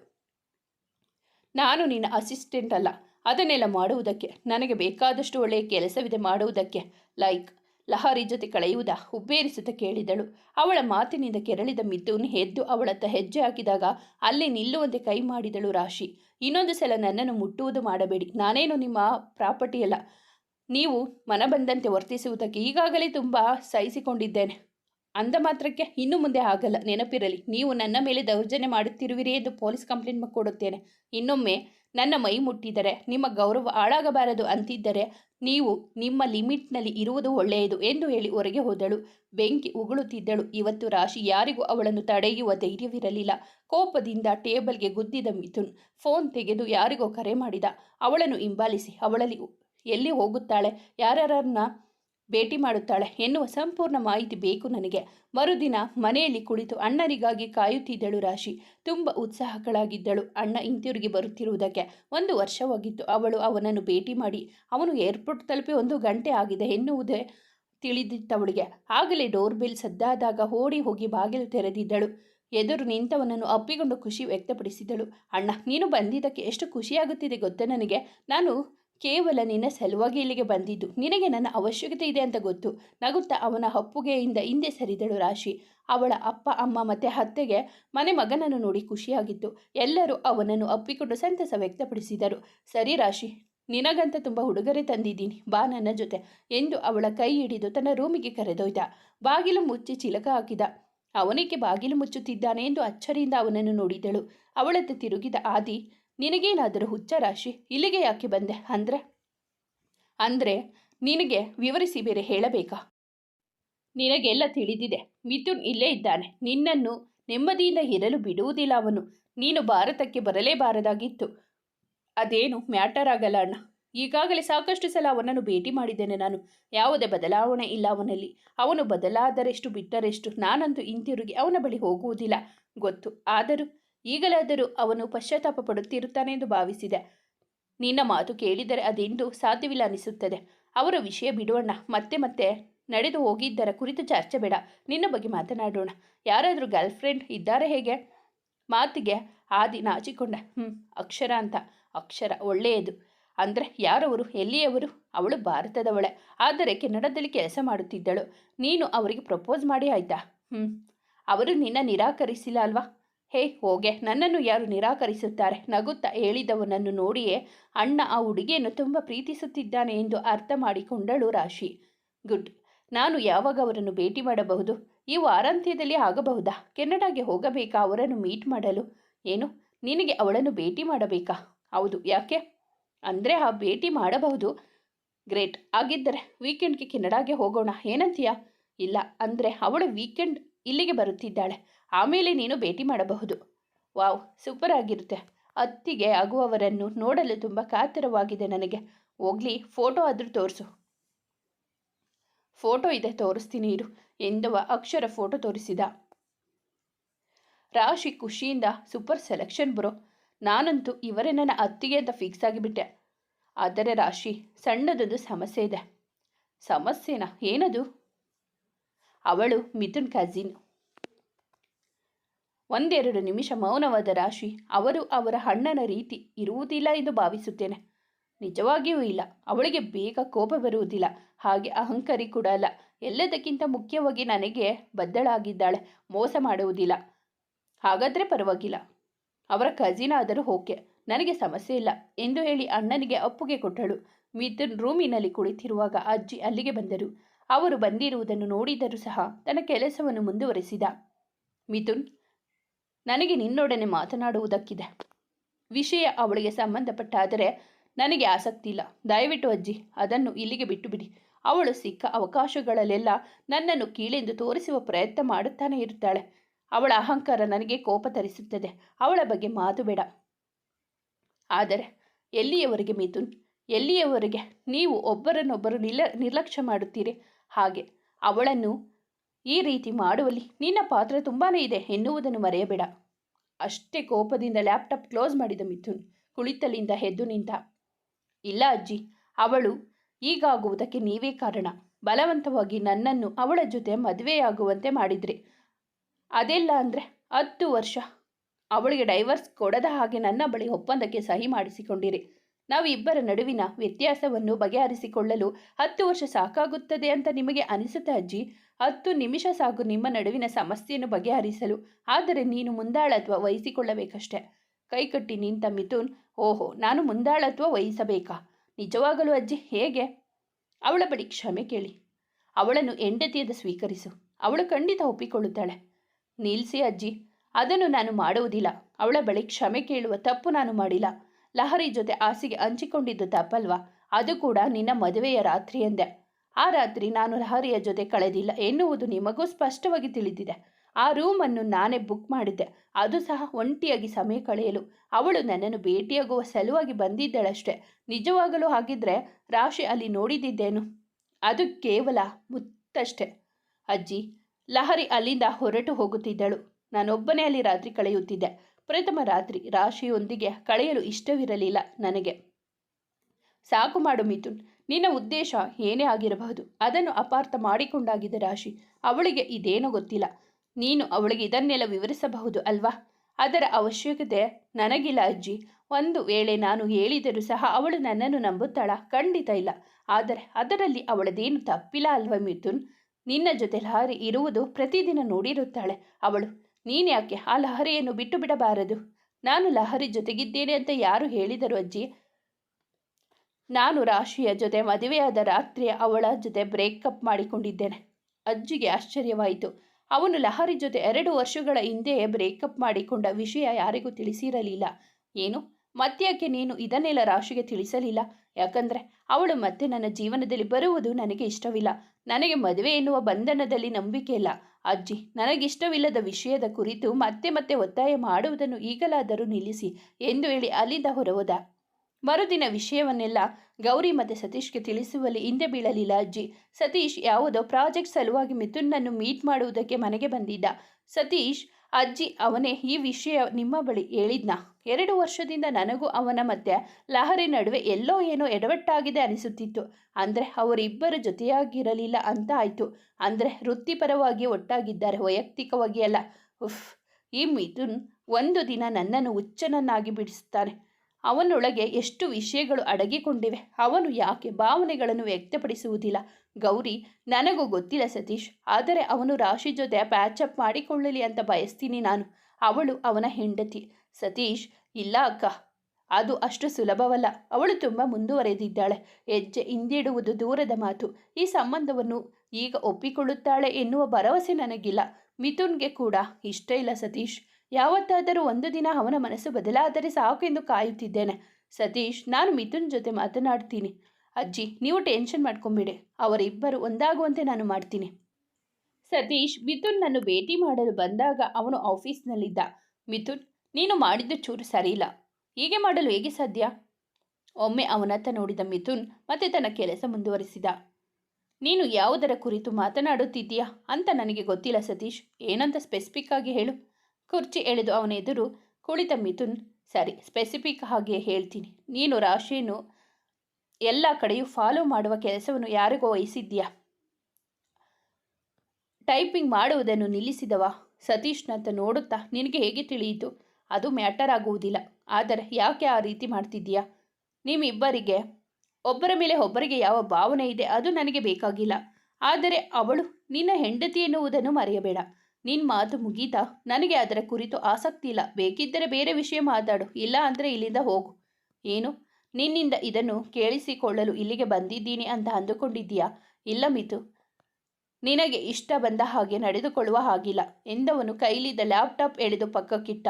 ನಾನು ನಿನ್ನ ಅಸಿಸ್ಟೆಂಟ್ ಅಲ್ಲ. ಅದನ್ನೆಲ್ಲ ಮಾಡುವುದಕ್ಕೆ, ನನಗೆ ಬೇಕಾದಷ್ಟು ಒಳ್ಳೆಯ ಕೆಲಸವಿದೆ ಮಾಡುವುದಕ್ಕೆ, ಲೈಕ್ ಲಹರಿ ಜೊತೆ ಕಳೆಯುವುದ ಹುಬ್ಬೇರಿಸುತ್ತ ಕೇಳಿದಳು. ಅವಳ ಮಾತಿನಿಂದ ಕೆರಳಿದ ಮಿಥುನ್ ಎದ್ದು ಅವಳತ್ತ ಹೆಜ್ಜೆ ಹಾಕಿದಾಗ ಅಲ್ಲಿ ನಿಲ್ಲುವಂತೆ ಕೈ ಮಾಡಿದಳು ರಾಶಿ. ಇನ್ನೊಂದು ಸಲ ನನ್ನನ್ನು ಮುಟ್ಟುವುದು ಮಾಡಬೇಡಿ. ನಾನೇನು ನಿಮ್ಮ ಪ್ರಾಪರ್ಟಿ ಅಲ್ಲ. ನೀವು ಮನ ಬಂದಂತೆ ವರ್ತಿಸುವುದಕ್ಕೆ ಈಗಾಗಲೇ ತುಂಬ ಸಹಿಸಿಕೊಂಡಿದ್ದೇನೆ. ಅಂದ ಮಾತ್ರಕ್ಕೆ ಇನ್ನು ಮುಂದೆ ಆಗಲ್ಲ ನೆನಪಿರಲಿ, ನೀವು ನನ್ನ ಮೇಲೆ ದೌರ್ಜನ್ಯ ಮಾಡುತ್ತಿರುವಿರಿ ಎಂದು ಪೊಲೀಸ್ ಕಂಪ್ಲೇಂಟ್ ಕೊಡುತ್ತೇನೆ. ಇನ್ನೊಮ್ಮೆ ನನ್ನ ಮೈ ಮುಟ್ಟಿದರೆ, ನಿಮ್ಮ ಗೌರವ ಹಾಳಾಗಬಾರದು ಅಂತಿದ್ದರೆ, ನೀವು ನಿಮ್ಮ ಲಿಮಿಟ್ನಲ್ಲಿ ಇರುವುದು ಒಳ್ಳೆಯದು ಎಂದು ಹೇಳಿ ಹೊರಗೆ ಹೋದಳು. ಬೆಂಕಿ ಉಗುಳುತ್ತಿದ್ದಳು. ಇವತ್ತು ರಾಶಿ ಯಾರಿಗೂ ಅವಳನ್ನು ತಡೆಯುವ ಧೈರ್ಯವಿರಲಿಲ್ಲ. ಕೋಪದಿಂದ ಟೇಬಲ್ಗೆ ಗುದ್ದಿದ ಮಿಥುನ್ ಫೋನ್ ತೆಗೆದು ಯಾರಿಗೋ ಕರೆ ಮಾಡಿದ. ಅವಳನ್ನು ಹಿಂಬಾಲಿಸಿ, ಅವಳಲ್ಲಿ ಎಲ್ಲಿ ಹೋಗುತ್ತಾಳೆ? ಯಾರನ್ನ ಭೇಟಿ ಮಾಡುತ್ತಾಳೆ. ಎನ್ನುವ ಸಂಪೂರ್ಣ ಮಾಹಿತಿ ಬೇಕು ನನಗೆ. ಮರುದಿನ ಮನೆಯಲ್ಲಿ ಕುಳಿತು ಅಣ್ಣನಿಗಾಗಿ ಕಾಯುತ್ತಿದ್ದಳು ರಾಶಿ. ತುಂಬ ಉತ್ಸಾಹಗಳಾಗಿದ್ದಳು ಅಣ್ಣ ಹಿಂತಿರುಗಿ ಬರುತ್ತಿರುವುದಕ್ಕೆ ಒಂದು ವರ್ಷವಾಗಿತ್ತು. ಅವಳು ಅವನನ್ನು ಭೇಟಿ ಮಾಡಿ, ಅವನು ಏರ್ಪೋರ್ಟ್ ತಲುಪಿ ಒಂದು ಗಂಟೆ ಆಗಿದೆ ಎನ್ನುವುದೇ ತಿಳಿದಿತ್ತವಳಿಗೆ. ಆಗಲೇ ಡೋರ್ ಬಿಲ್ ಸದ್ದಾದಾಗ ಓಡಿ ಹೋಗಿ ಬಾಗಿಲು ತೆರೆದಿದ್ದಳು. ಎದುರು ನಿಂತವನನ್ನು ಅಪ್ಪಿಕೊಂಡು ಖುಷಿ ವ್ಯಕ್ತಪಡಿಸಿದಳು. ಅಣ್ಣ, ನೀನು ಬಂದಿದ್ದಕ್ಕೆ ಎಷ್ಟು ಖುಷಿಯಾಗುತ್ತಿದೆ ಗೊತ್ತಾ ನನಗೆ? ನಾನು ಕೇವಲ ನಿನ್ನ ಸಲುವಾಗಿ ಇಲ್ಲಿಗೆ ಬಂದಿದ್ದು. ನಿನಗೆ ನನ್ನ ಅವಶ್ಯಕತೆ ಇದೆ ಅಂತ ಗೊತ್ತು. ನಗುತ್ತಾ ಅವನ ಅಪ್ಪುಗೆಯಿಂದ ಹಿಂದೆ ಸರಿದಳು ರಾಶಿ. ಅವಳ ಅಪ್ಪ, ಅಮ್ಮ ಮತ್ತೆ ಅತ್ತೆಗೆ ಮನೆ ಮಗನನ್ನು ನೋಡಿ ಖುಷಿಯಾಗಿತ್ತು. ಎಲ್ಲರೂ ಅವನನ್ನು ಅಪ್ಪಿಕೊಂಡು ಸಂತಸ ವ್ಯಕ್ತಪಡಿಸಿದರು. ಸರಿ ರಾಶಿ, ನಿನಗಂತ ತುಂಬ ಉಡುಗೊರೆ ತಂದಿದ್ದೀನಿ. ಬಾ ನನ್ನ ಜೊತೆ ಎಂದು ಅವಳ ಕೈ ಹಿಡಿದು ತನ್ನ ರೂಮಿಗೆ ಕರೆದೊಯ್ದ. ಬಾಗಿಲು ಮುಚ್ಚಿ ಚಿಲಕ ಹಾಕಿದ. ಅವನಿಗೆ ಬಾಗಿಲು ಮುಚ್ಚುತ್ತಿದ್ದಾನೆ ಎಂದು ಅಚ್ಚರಿಯಿಂದ ಅವನನ್ನು ನೋಡಿದಳು. ಅವಳತ್ತ ತಿರುಗಿದ ಆದಿ ನಿನಗೇನಾದರೂ ಹುಚ್ಚ ರಾಶಿ ಇಲ್ಲಿಗೆ ಯಾಕೆ ಬಂದೆ ಅಂದರೆ? ಅಂದರೆ ನಿನಗೆ ವಿವರಿಸಿ ಬೇರೆ ಹೇಳಬೇಕಾ? ನಿನಗೆಲ್ಲ ತಿಳಿದಿದೆ. ಮಿಥುನ್ ಇಲ್ಲೇ ಇದ್ದಾನೆ. ನಿನ್ನನ್ನು ನೆಮ್ಮದಿಯಿಂದ ಇರಲು ಬಿಡುವುದಿಲ್ಲ ಅವನು. ನೀನು ಭಾರತಕ್ಕೆ ಬರಲೇಬಾರದಾಗಿತ್ತು. ಅದೇನು ಮ್ಯಾಟರ್ ಆಗಲ್ಲ ಅಣ್ಣ. ಈಗಾಗಲೇ ಸಾಕಷ್ಟು ಸಲ ಅವನನ್ನು ಭೇಟಿ ಮಾಡಿದ್ದೇನೆ ನಾನು. ಯಾವುದೇ ಬದಲಾವಣೆ ಇಲ್ಲ ಅವನಲ್ಲಿ. ಅವನು ಬದಲಾದರೆಷ್ಟು ಬಿಟ್ಟರೆಷ್ಟು ನಾನಂತೂ ಹಿಂತಿರುಗಿ ಅವನ ಬಳಿ ಹೋಗುವುದಿಲ್ಲ. ಗೊತ್ತು. ಆದರೂ ಈಗಲಾದರೂ ಅವನು ಪಶ್ಚಾತ್ತಾಪ ಪಡುತ್ತಿರುತ್ತಾನೆ ಎಂದು ಭಾವಿಸಿದೆ. ನಿನ್ನ ಮಾತು ಕೇಳಿದರೆ ಅದೆಂದು ಸಾಧ್ಯವಿಲ್ಲ ಅನಿಸುತ್ತದೆ. ಅವರ ವಿಷಯ ಬಿಡೋಣ. ಮತ್ತೆ ಮತ್ತೆ ನಡೆದು ಹೋಗಿದ್ದರ ಕುರಿತು ಚರ್ಚೆ ಬೇಡ. ನಿನ್ನ ಬಗ್ಗೆ ಮಾತನಾಡೋಣ. ಯಾರಾದರೂ ಗರ್ಲ್ ಫ್ರೆಂಡ್ ಇದ್ದಾರೆ ಹೇಗೆ? ಮಾತಿಗೆ ಆದಿ ನಾಚಿಕೊಂಡ. ಹ್ಞೂ ಅಕ್ಷರ ಅಂತ. ಅಕ್ಷರ ಒಳ್ಳೆಯದು. ಅಂದರೆ ಯಾರವರು? ಎಲ್ಲಿಯವರು? ಅವಳು ಭಾರತದವಳೆ. ಆದರೆ ಕೆನಡಾದಲ್ಲಿ ಕೆಲಸ ಮಾಡುತ್ತಿದ್ದಳು. ನೀನು ಅವರಿಗೆ ಪ್ರಪೋಸ್ ಮಾಡಿ ಆಯ್ತಾ? ಹ್ಞೂ ಅವರು ನಿನ್ನ ನಿರಾಕರಿಸಿಲ್ಲ ಅಲ್ವಾ? ಹೇ, ಹೋಗೆ. ನನ್ನನ್ನು ಯಾರು ನಿರಾಕರಿಸುತ್ತಾರೆ? ನಗುತ್ತಾ ಹೇಳಿದವನನ್ನು ನೋಡಿಯೇ ಅಣ್ಣ ಆ ಹುಡುಗಿಯನ್ನು ತುಂಬ ಪ್ರೀತಿಸುತ್ತಿದ್ದಾನೆ ಎಂದು ಅರ್ಥ ಮಾಡಿಕೊಂಡಳು ರಾಶಿ. ಗುಡ್. ನಾನು ಯಾವಾಗ ಅವರನ್ನು ಭೇಟಿ ಮಾಡಬಹುದು? ಈ ವಾರಾಂತ್ಯದಲ್ಲಿ ಆಗಬಹುದಾ? ಕೆನಡಾಗೆ ಹೋಗಬೇಕಾ? ಅವರನ್ನು ಮೀಟ್ ಮಾಡಲು? ಏನು? ನಿನಗೆ ಅವಳನ್ನು ಭೇಟಿ ಮಾಡಬೇಕಾ? ಹೌದು. ಯಾಕೆ? ಅಂದರೆ ಆ ಭೇಟಿ ಮಾಡಬಹುದು. ಗ್ರೇಟ್. ಆಗಿದ್ದರೆ ವೀಕೆಂಡ್ಗೆ ಕೆನಡಾಗೆ ಹೋಗೋಣ. ಏನಂತೀಯ? ಇಲ್ಲ. ಅಂದರೆ ಅವಳು ವೀಕೆಂಡ್ ಇಲ್ಲಿಗೆ ಬರುತ್ತಿದ್ದಾಳೆ. ಆಮೇಲೆ ನೀನು ಭೇಟಿ ಮಾಡಬಹುದು. ವಾವ್, ಸೂಪರ್ ಆಗಿರುತ್ತೆ. ಅತ್ತಿಗೆ ಆಗುವವರನ್ನು ನೋಡಲು ತುಂಬ ಕಾತರವಾಗಿದೆ ನನಗೆ. ಹೋಗ್ಲಿ, ಫೋಟೋ ಆದರೂ ತೋರಿಸು. ಫೋಟೋ ಇದೆ, ತೋರಿಸ್ತೀನಿ ಇರು, ಎಂದವ ಅಕ್ಷರ ಫೋಟೋ ತೋರಿಸಿದ. ರಾಶಿ ಖುಷಿಯಿಂದ, ಸೂಪರ್ ಸೆಲೆಕ್ಷನ್ ಬ್ರೋ. ನಾನಂತೂ ಇವರೇ ನನ್ನ ಅತ್ತಿಗೆ ಅಂತ ಫಿಕ್ಸ್ ಆಗಿಬಿಟ್ಟೆ. ಆದರೆ ರಾಶಿ, ಸಣ್ಣದೊಂದು ಸಮಸ್ಯೆ ಇದೆ. ಸಮಸ್ಯೆನಾ? ಏನದು? ಅವಳು ಮಿಥುನ್ ಕಜಿನ್ ಒಂದೆರಡು ನಿಮಿಷ ಮೌನವಾದ ರಾಶಿ, ಅವರು ಅವರ ಅಣ್ಣನ ರೀತಿ ಇರುವುದಿಲ್ಲ ಎಂದು ಭಾವಿಸುತ್ತೇನೆ. ನಿಜವಾಗಿಯೂ ಇಲ್ಲ. ಅವಳಿಗೆ ಬೇಗ ಕೋಪ ಬರುವುದಿಲ್ಲ. ಹಾಗೆ ಅಹಂಕಾರಿ ಕೂಡ ಅಲ್ಲ. ಎಲ್ಲದಕ್ಕಿಂತ ಮುಖ್ಯವಾಗಿ ನನಗೆ ಬದ್ದಳಾಗಿದ್ದಾಳೆ ಮೋಸ ಮಾಡುವುದಿಲ್ಲ. ಹಾಗಾದರೆ ಪರವಾಗಿಲ್ಲ. ಅವರ ಕಜಿನ್ ಆದರೂ ಓಕೆ. ನನಗೆ ಸಮಸ್ಯೆ ಇಲ್ಲ ಎಂದು ಹೇಳಿ ಅಣ್ಣನಿಗೆ ಅಪ್ಪುಗೆ ಕೊಟ್ಟಳು. ಮಿಥುನ್ ರೂಮಿನಲ್ಲಿ ಕುಳಿತಿರುವಾಗ ಅಜ್ಜಿ ಅಲ್ಲಿಗೆ ಬಂದರು. ಅವರು ಬಂದಿರುವುದನ್ನು ನೋಡಿದರೂ ಸಹ ತನ್ನ ಕೆಲಸವನ್ನು ಮುಂದುವರೆಸಿದ. ಮಿಥುನ್ ನನಗೆ ನಿನ್ನೊಡನೆ ಮಾತನಾಡುವುದಕ್ಕಿದೆ. ವಿಷಯ ಅವಳಿಗೆ ಸಂಬಂಧಪಟ್ಟಾದರೆ ನನಗೆ ಆಸಕ್ತಿ ಇಲ್ಲ. ದಯವಿಟ್ಟು ಅಜ್ಜಿ, ಅದನ್ನು ಇಲ್ಲಿಗೆ ಬಿಟ್ಟು ಬಿಡಿ ಅವಳು ಸಿಕ್ಕ ಅವಕಾಶಗಳಲ್ಲೆಲ್ಲ ನನ್ನನ್ನು ಕೀಳೆಂದು ತೋರಿಸುವ ಪ್ರಯತ್ನ ಮಾಡುತ್ತಾನೆ ಇರುತ್ತಾಳೆ. ಅವಳ ಅಹಂಕಾರ ನನಗೆ ಕೋಪ ತರಿಸುತ್ತದೆ. ಅವಳ ಬಗ್ಗೆ ಮಾತು ಬೇಡ. ಆದರೆ ಎಲ್ಲಿಯವರೆಗೆ ಮಿಥುನ್? ಎಲ್ಲಿಯವರೆಗೆ? ನೀವು ಒಬ್ಬರನ್ನೊಬ್ಬರು ನಿಲ ನಿರ್ಲಕ್ಷ್ಯ ಮಾಡುತ್ತೀರಿ. ಹಾಗೆ ಅವಳನ್ನು ಈ ರೀತಿ ಮಾಡುವಲ್ಲಿ ನಿನ್ನ ಪಾತ್ರ ತುಂಬಾ ಇದೆ ಎನ್ನುವುದನ್ನು ಮರೆಯಬೇಡ. ಅಷ್ಟೇ ಕೋಪದಿಂದ ಲ್ಯಾಪ್ಟಾಪ್ ಕ್ಲೋಸ್ ಮಾಡಿದ ಮಿಥುನ್ ಕುಳಿತಲಿಂದ ಎದ್ದು ನಿಂತ ಇಲ್ಲ ಅಜ್ಜಿ, ಅವಳು ಈಗಾಗುವುದಕ್ಕೆ ನೀವೇ ಕಾರಣ. ಬಲವಂತವಾಗಿ ನನ್ನನ್ನು ಅವಳ ಜೊತೆ ಮದುವೆಯಾಗುವಂತೆ ಮಾಡಿದ್ರಿ. ಅದೆಲ್ಲ ಅಂದರೆ ಹತ್ತು ವರ್ಷ. ಅವಳಿಗೆ ಡೈವರ್ಸ್ ಕೊಡದ ಹಾಗೆ ನನ್ನ ಬಳಿ ಒಪ್ಪಂದಕ್ಕೆ ಸಹಿ ಮಾಡಿಸಿಕೊಂಡಿರಿ. ನಾವಿಬ್ಬರ ನಡುವಿನ ವ್ಯತ್ಯಾಸವನ್ನು ಬಗೆಹರಿಸಿಕೊಳ್ಳಲು ಹತ್ತು ವರ್ಷ ಸಾಕಾಗುತ್ತದೆ ಅಂತ ನಿಮಗೆ ಅನಿಸುತ್ತೆ ಅಜ್ಜಿ? ಹತ್ತು ನಿಮಿಷ ಸಾಕು ನಿಮ್ಮ ನಡುವಿನ ಸಮಸ್ಯೆಯನ್ನು ಬಗೆಹರಿಸಲು. ಆದರೆ ನೀನು ಮುಂದಾಳತ್ವ ವಹಿಸಿಕೊಳ್ಳಬೇಕಷ್ಟೆ. ಕೈಕಟ್ಟಿ ನಿಂತ ಮಿಥುನ್, ಓಹೋ, ನಾನು ಮುಂದಾಳತ್ವ ವಹಿಸಬೇಕಾ? ನಿಜವಾಗಲೂ ಅಜ್ಜಿ, ಹೇಗೆ? ಅವಳ ಬಳಿ ಕ್ಷಮೆ ಕೇಳಿ. ಅವಳನ್ನು ಎಂಡತಿಯದ ಸ್ವೀಕರಿಸು. ಅವಳು ಖಂಡಿತ ಒಪ್ಪಿಕೊಳ್ಳುತ್ತಾಳೆ. ನಿಲ್ಸಿ ಅಜ್ಜಿ, ಅದನ್ನು ನಾನು ಮಾಡುವುದಿಲ್ಲ. ಅವಳ ಬಳಿ ಕ್ಷಮೆ ಕೇಳುವ ತಪ್ಪು ನಾನು ಮಾಡಿಲ್ಲ. ಲಹರಿ ಜೊತೆ ಹಾಸಿಗೆ ಹಂಚಿಕೊಂಡಿದ್ದು ತಪ್ಪಲ್ವಾ ಅದು ಕೂಡ ನಿನ್ನ ಮದುವೆಯ ರಾತ್ರಿ ಎಂದೆ. ಆ ರಾತ್ರಿ ನಾನು ಲಹರಿಯ ಜೊತೆ ಕಳೆದಿಲ್ಲ ಎನ್ನುವುದು ನಿಮಗೂ ಸ್ಪಷ್ಟವಾಗಿ ತಿಳಿದಿದೆ. ಆ ರೂಮನ್ನು ನಾನೇ ಬುಕ್ ಮಾಡಿದ್ದೆ. ಅದು ಸಹ ಒಂಟಿಯಾಗಿ ಸಮಯ ಕಳೆಯಲು. ಅವಳು ನನ್ನನ್ನು ಭೇಟಿಯಾಗುವ ಸಲುವಾಗಿ ಬಂದಿದ್ದಳಷ್ಟೇ. ನಿಜವಾಗಲೂ ಹಾಗಿದ್ರೆ ರಾಶಿ ಅಲ್ಲಿ ನೋಡಿದ್ದಿದ್ದೇನು? ಅದು ಕೇವಲ ಮುತ್ತಷ್ಟೆ. ಅಜ್ಜಿ, ಲಹರಿ ಅಲ್ಲಿಂದ ಹೊರಟು ಹೋಗುತ್ತಿದ್ದಳು. ನಾನೊಬ್ಬನೇ ಅಲ್ಲಿ ರಾತ್ರಿ ಕಳೆಯುತ್ತಿದ್ದೆ. ಪ್ರಥಮ ರಾತ್ರಿ ರಾಶಿಯೊಂದಿಗೆ ಕಳೆಯಲು ಇಷ್ಟವಿರಲಿಲ್ಲ ನನಗೆ. ಸಾಕು ಮಾಡು ಮಿಥುನ್, ನಿನ್ನ ಉದ್ದೇಶ ಏನೇ ಆಗಿರಬಹುದು, ಅದನ್ನು ಅಪಾರ್ಥ ಮಾಡಿಕೊಂಡಾಗಿದ್ದ ರಾಶಿ ಅವಳಿಗೆ ಇದೇನೋ ಗೊತ್ತಿಲ್ಲ. ನೀನು ಅವಳಿಗೆ ಇದನ್ನೆಲ್ಲ ವಿವರಿಸಬಹುದು ಅಲ್ವಾ? ಅದರ ಅವಶ್ಯಕತೆ ನನಗಿಲ್ಲ ಅಜ್ಜಿ. ಒಂದು ವೇಳೆ ನಾನು ಹೇಳಿದರೂ ಸಹ ಅವಳು ನನ್ನನ್ನು ನಂಬುತ್ತಾಳ? ಖಂಡಿತ ಇಲ್ಲ. ಆದರೆ ಅದರಲ್ಲಿ ಅವಳದೇನು ತಪ್ಪಿಲ್ಲ ಅಲ್ವಾ ಮಿಥುನ್? ನಿನ್ನ ಜೊತೆ ಲಾರಿ ಇರುವುದು ಪ್ರತಿದಿನ ನೋಡಿರುತ್ತಾಳೆ ಅವಳು. ನೀನ್ಯಾಕೆ ಆ ಲಹರಿಯನ್ನು ಬಿಟ್ಟು ಬಿಡಬಾರದು? ನಾನು ಲಹರಿ ಜೊತೆಗಿದ್ದೇನೆ ಅಂತ ಯಾರು ಹೇಳಿದರು ಅಜ್ಜಿ? ನಾನು ರಾಶಿಯ ಜೊತೆ ಮದುವೆಯಾದ ರಾತ್ರಿ ಅವಳ ಜೊತೆ ಬ್ರೇಕಪ್ ಮಾಡಿಕೊಂಡಿದ್ದೇನೆ. ಅಜ್ಜಿಗೆ ಆಶ್ಚರ್ಯವಾಯಿತು. ಅವನು ಲಹರಿ ಜೊತೆ ಎರಡು ವರ್ಷಗಳ ಹಿಂದೆಯೇ ಬ್ರೇಕಪ್ ಮಾಡಿಕೊಂಡ ವಿಷಯ ಯಾರಿಗೂ ತಿಳಿಸಿರಲಿಲ್ಲ. ಏನು? ಮತ್ತ್ಯಾಕೆ ನೀನು ಇದನ್ನೆಲ್ಲ ರಾಶಿಗೆ ತಿಳಿಸಲಿಲ್ಲ? ಯಾಕಂದರೆ ಅವಳು ಮತ್ತೆ ನನ್ನ ಜೀವನದಲ್ಲಿ ಬರುವುದು ನನಗೆ ಇಷ್ಟವಿಲ್ಲ. ನನಗೆ ಮದುವೆ ಎನ್ನುವ ಬಂಧನದಲ್ಲಿ ನಂಬಿಕೆ ಇಲ್ಲ. ಅಜ್ಜಿ, ನನಗಿಷ್ಟವಿಲ್ಲದ ವಿಷಯದ ಕುರಿತು ಮತ್ತೆ ಮತ್ತೆ ಒತ್ತಾಯ ಮಾಡುವುದನ್ನು ಈಗಲಾದರೂ ನಿಲ್ಲಿಸಿ ಎಂದು ಹೇಳಿ ಅಲ್ಲಿಂದ ಹೊರಹೋದ. ಮರುದಿನ ವಿಷಯವನ್ನೆಲ್ಲ ಗೌರಿ ಮತ್ತು ಸತೀಶ್ಗೆ ತಿಳಿಸುವಲ್ಲಿ ಹಿಂದೆ ಬೀಳಲಿಲ್ಲ ಅಜ್ಜಿ. ಸತೀಶ್ ಯಾವುದೋ ಪ್ರಾಜೆಕ್ಟ್ ಸಲುವಾಗಿ ಮಿಥುನ್ನನ್ನು ಮೀಟ್ ಮಾಡುವುದಕ್ಕೆ ಮನೆಗೆ ಬಂದಿದ್ದ. ಸತೀಶ್ ಅಜ್ಜಿ ಅವನೇ ಈ ವಿಷಯ ನಿಮ್ಮ ಬಳಿ ಹೇಳಿದ್ನ? ಎರಡು ವರ್ಷದಿಂದ ನನಗೂ ಅವನ ಮತ್ತೆ ಲಹರಿ ನಡುವೆ ಎಲ್ಲೋ ಏನೋ ಎಡವಟ್ಟಾಗಿದೆ ಅನಿಸುತ್ತಿತ್ತು. ಅಂದರೆ ಅವರಿಬ್ಬರು ಜೊತೆಯಾಗಿರಲಿಲ್ಲ ಅಂತ ಆಯಿತು. ಅಂದರೆ ವೃತ್ತಿಪರವಾಗಿ ಒಟ್ಟಾಗಿದ್ದಾರೆ, ವೈಯಕ್ತಿಕವಾಗಿ ಅಲ್ಲ. ಉಫ್, ಈ ಮಿಥುನ್ ಒಂದು ದಿನ ನನ್ನನ್ನು ಹುಚ್ಚನನ್ನಾಗಿ ಬಿಡಿಸುತ್ತಾನೆ ಅವನೊಳಗೆ ಎಷ್ಟು ವಿಷಯಗಳು ಅಡಗಿಕೊಂಡಿವೆ, ಅವನು ಯಾಕೆ ಭಾವನೆಗಳನ್ನು ವ್ಯಕ್ತಪಡಿಸುವುದಿಲ್ಲ? ಗೌರಿ, ನನಗೂ ಗೊತ್ತಿಲ್ಲ ಸತೀಶ್, ಆದರೆ ಅವನು ರಾಶಿ ಜೊತೆ ಪ್ಯಾಚಪ್ ಮಾಡಿಕೊಳ್ಳಲಿ ಅಂತ ಬಯಸ್ತೀನಿ ನಾನು. ಅವಳು ಅವನ ಹೆಂಡತಿ. ಸತೀಶ್, ಇಲ್ಲ ಅಕ್ಕ, ಅದು ಅಷ್ಟು ಸುಲಭವಲ್ಲ. ಅವಳು ತುಂಬ ಮುಂದುವರೆದಿದ್ದಾಳೆ. ಹೆಜ್ಜೆ ಹಿಂದಿಡುವುದು ದೂರದ ಮಾತು. ಈ ಸಂಬಂಧವನ್ನು ಈಗ ಒಪ್ಪಿಕೊಳ್ಳುತ್ತಾಳೆ ಎನ್ನುವ ಭರವಸೆ ನನಗಿಲ್ಲ. ಮಿಥುನ್ಗೆ ಕೂಡ ಇಷ್ಟ ಇಲ್ಲ ಸತೀಶ್. ಯಾವತ್ತಾದರೂ ಒಂದು ದಿನ ಅವನ ಮನಸ್ಸು ಬದಲಾದರೆ ಸಾಕು ಎಂದು ಕಾಯುತ್ತಿದ್ದೇನೆ. ಸತೀಶ್, ನಾನು ಮಿಥುನ್ ಜೊತೆ ಮಾತನಾಡ್ತೀನಿ. ಅಜ್ಜಿ, ನೀವು ಟೆನ್ಷನ್ ಮಾಡ್ಕೊಂಬಿಡಿ. ಅವರಿಬ್ಬರು ಒಂದಾಗುವಂತೆ ನಾನು ಮಾಡ್ತೀನಿ. ಸತೀಶ್ ಮಿಥುನ್ನನ್ನು ಭೇಟಿ ಮಾಡಲು ಬಂದಾಗ ಅವನು ಆಫೀಸ್ನಲ್ಲಿದ್ದ. ಮಿಥುನ್, ನೀನು ಮಾಡಿದ್ದು ಚೂರು ಸರಿಯಿಲ್ಲ. ಹೀಗೆ ಮಾಡಲು ಹೇಗೆ ಸಾಧ್ಯ? ಒಮ್ಮೆ ಅವನತ್ತ ನೋಡಿದ ಮಿಥುನ್ ಮತ್ತೆ ತನ್ನ ಕೆಲಸ ಮುಂದುವರಿಸಿದ. ನೀನು ಯಾವುದರ ಕುರಿತು ಮಾತನಾಡುತ್ತಿದ್ದೀಯಾ ಅಂತ ನನಗೆ ಗೊತ್ತಿಲ್ಲ ಸತೀಶ್. ಏನಂತ ಸ್ಪೆಸಿಫಿಕ್ ಆಗಿ ಹೇಳು. ಕುರ್ಚಿ ಎಳೆದು ಅವನ ಎದುರು ಕುಳಿತ ಮಿಥುನ್, ಸರಿ ಸ್ಪೆಸಿಫಿಕ್ ಹಾಗೆ ಹೇಳ್ತೀನಿ. ನೀನು ರಾಶಿಯನ್ನು ಎಲ್ಲ ಕಡೆಯೂ ಫಾಲೋ ಮಾಡುವ ಕೆಲಸವನ್ನು ಯಾರಿಗೋ ವಹಿಸಿದ್ಯಾ ಟೈಪಿಂಗ್ ಮಾಡುವುದನ್ನು ನಿಲ್ಲಿಸಿದವ? ಸತೀಶ್ನಂತ ನೋಡುತ್ತಾ, ನಿನಗೆ ಹೇಗೆ ತಿಳಿಯಿತು? ಅದು ಮ್ಯಾಟರ್ ಆಗುವುದಿಲ್ಲ. ಆದರೆ ಯಾಕೆ ಆ ರೀತಿ ಮಾಡ್ತಿದ್ದೀಯಾ? ನಿಮ್ಮಿಬ್ಬರಿಗೆ, ಒಬ್ಬರ ಮೇಲೆ ಒಬ್ಬರಿಗೆ ಯಾವ ಭಾವನೆ ಇದೆ, ಅದು ನನಗೆ ಬೇಕಾಗಿಲ್ಲ. ಆದರೆ ಅವಳು ನಿನ್ನ ಹೆಂಡತಿ ಎನ್ನುವುದನ್ನು ಮರೆಯಬೇಡ. ನಿನ್ನ ಮಾತು ಮುಗೀತಾ? ನನಗೆ ಅದರ ಕುರಿತು ಆಸಕ್ತಿ ಇಲ್ಲ. ಬೇಕಿದ್ದರೆ ಬೇರೆ ವಿಷಯ ಮಾತಾಡು. ಇಲ್ಲ ಅಂದರೆ ಇಲ್ಲಿಂದ ಹೋಗು. ಏನು? ನಿನ್ನಿಂದ ಇದನ್ನು ಕೇಳಿಸಿಕೊಳ್ಳಲು ಇಲ್ಲಿಗೆ ಬಂದಿದ್ದೀನಿ ಅಂತ ಅಂದುಕೊಂಡಿದ್ದೀಯಾ? ಇಲ್ಲ ಮಿತು. ನಿನಗೆ ಇಷ್ಟ ಬಂದ ಹಾಗೆ ನಡೆದುಕೊಳ್ಳುವ ಹಾಗಿಲ್ಲ. ಎಂದವನು ಕೈಲಿದ್ದ ಲ್ಯಾಪ್ಟಾಪ್ ಎಳೆದು ಪಕ್ಕಕ್ಕಿಟ್ಟ.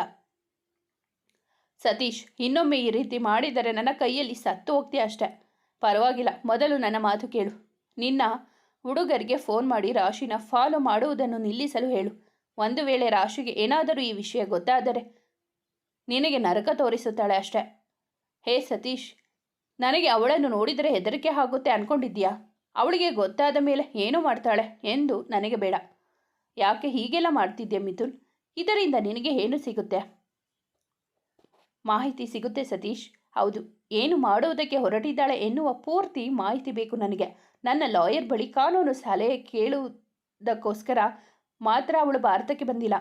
ಸತೀಶ್, ಇನ್ನೊಮ್ಮೆ ಈ ರೀತಿ ಮಾಡಿದರೆ ನನ್ನ ಕೈಯಲ್ಲಿ ಸತ್ತು ಹೋಗ್ತೀಯ ಅಷ್ಟೆ. ಪರವಾಗಿಲ್ಲ. ಮೊದಲು ನನ್ನ ಮಾತು ಕೇಳು. ನಿನ್ನ ಹುಡುಗರಿಗೆ ಫೋನ್ ಮಾಡಿ ರಾಶಿನ ಫಾಲೋ ಮಾಡುವುದನ್ನು ನಿಲ್ಲಿಸಲು ಹೇಳು. ಒಂದು ವೇಳೆ ರಾಶಿಗೆ ಏನಾದರೂ ಈ ವಿಷಯ ಗೊತ್ತಾದರೆ ನಿನಗೆ ನರಕ ತೋರಿಸುತ್ತಾಳೆ ಅಷ್ಟೆ. ಹೇ ಸತೀಶ್, ನನಗೆ ಅವಳನ್ನು ನೋಡಿದರೆ ಹೆದರಿಕೆ ಆಗುತ್ತೆ ಅನ್ಕೊಂಡಿದ್ದೀಯಾ? ಅವಳಿಗೆ ಗೊತ್ತಾದ ಮೇಲೆ ಏನು ಮಾಡ್ತಾಳೆ ಎಂದು ನನಗೆ ಬೇಡ. ಯಾಕೆ ಹೀಗೆಲ್ಲ ಮಾಡ್ತಿದ್ದೆ ಮಿಥುನ್? ಇದರಿಂದ ನಿನಗೆ ಏನು ಸಿಗುತ್ತೆ? ಮಾಹಿತಿ ಸಿಗುತ್ತೆ ಸತೀಶ್. ಹೌದು, ಏನು ಮಾಡುವುದಕ್ಕೆ ಹೊರಟಿದ್ದಾಳೆ ಎನ್ನುವ ಪೂರ್ತಿ ಮಾಹಿತಿ ಬೇಕು ನನಗೆ. ನನ್ನ ಲಾಯರ್ ಬಳಿ ಕಾನೂನು ಸಲಹೆ ಕೇಳುವುದಕ್ಕೋಸ್ಕರ ಮಾತ್ರ ಅವಳು ಭಾರತಕ್ಕೆ ಬಂದಿಲ್ಲ.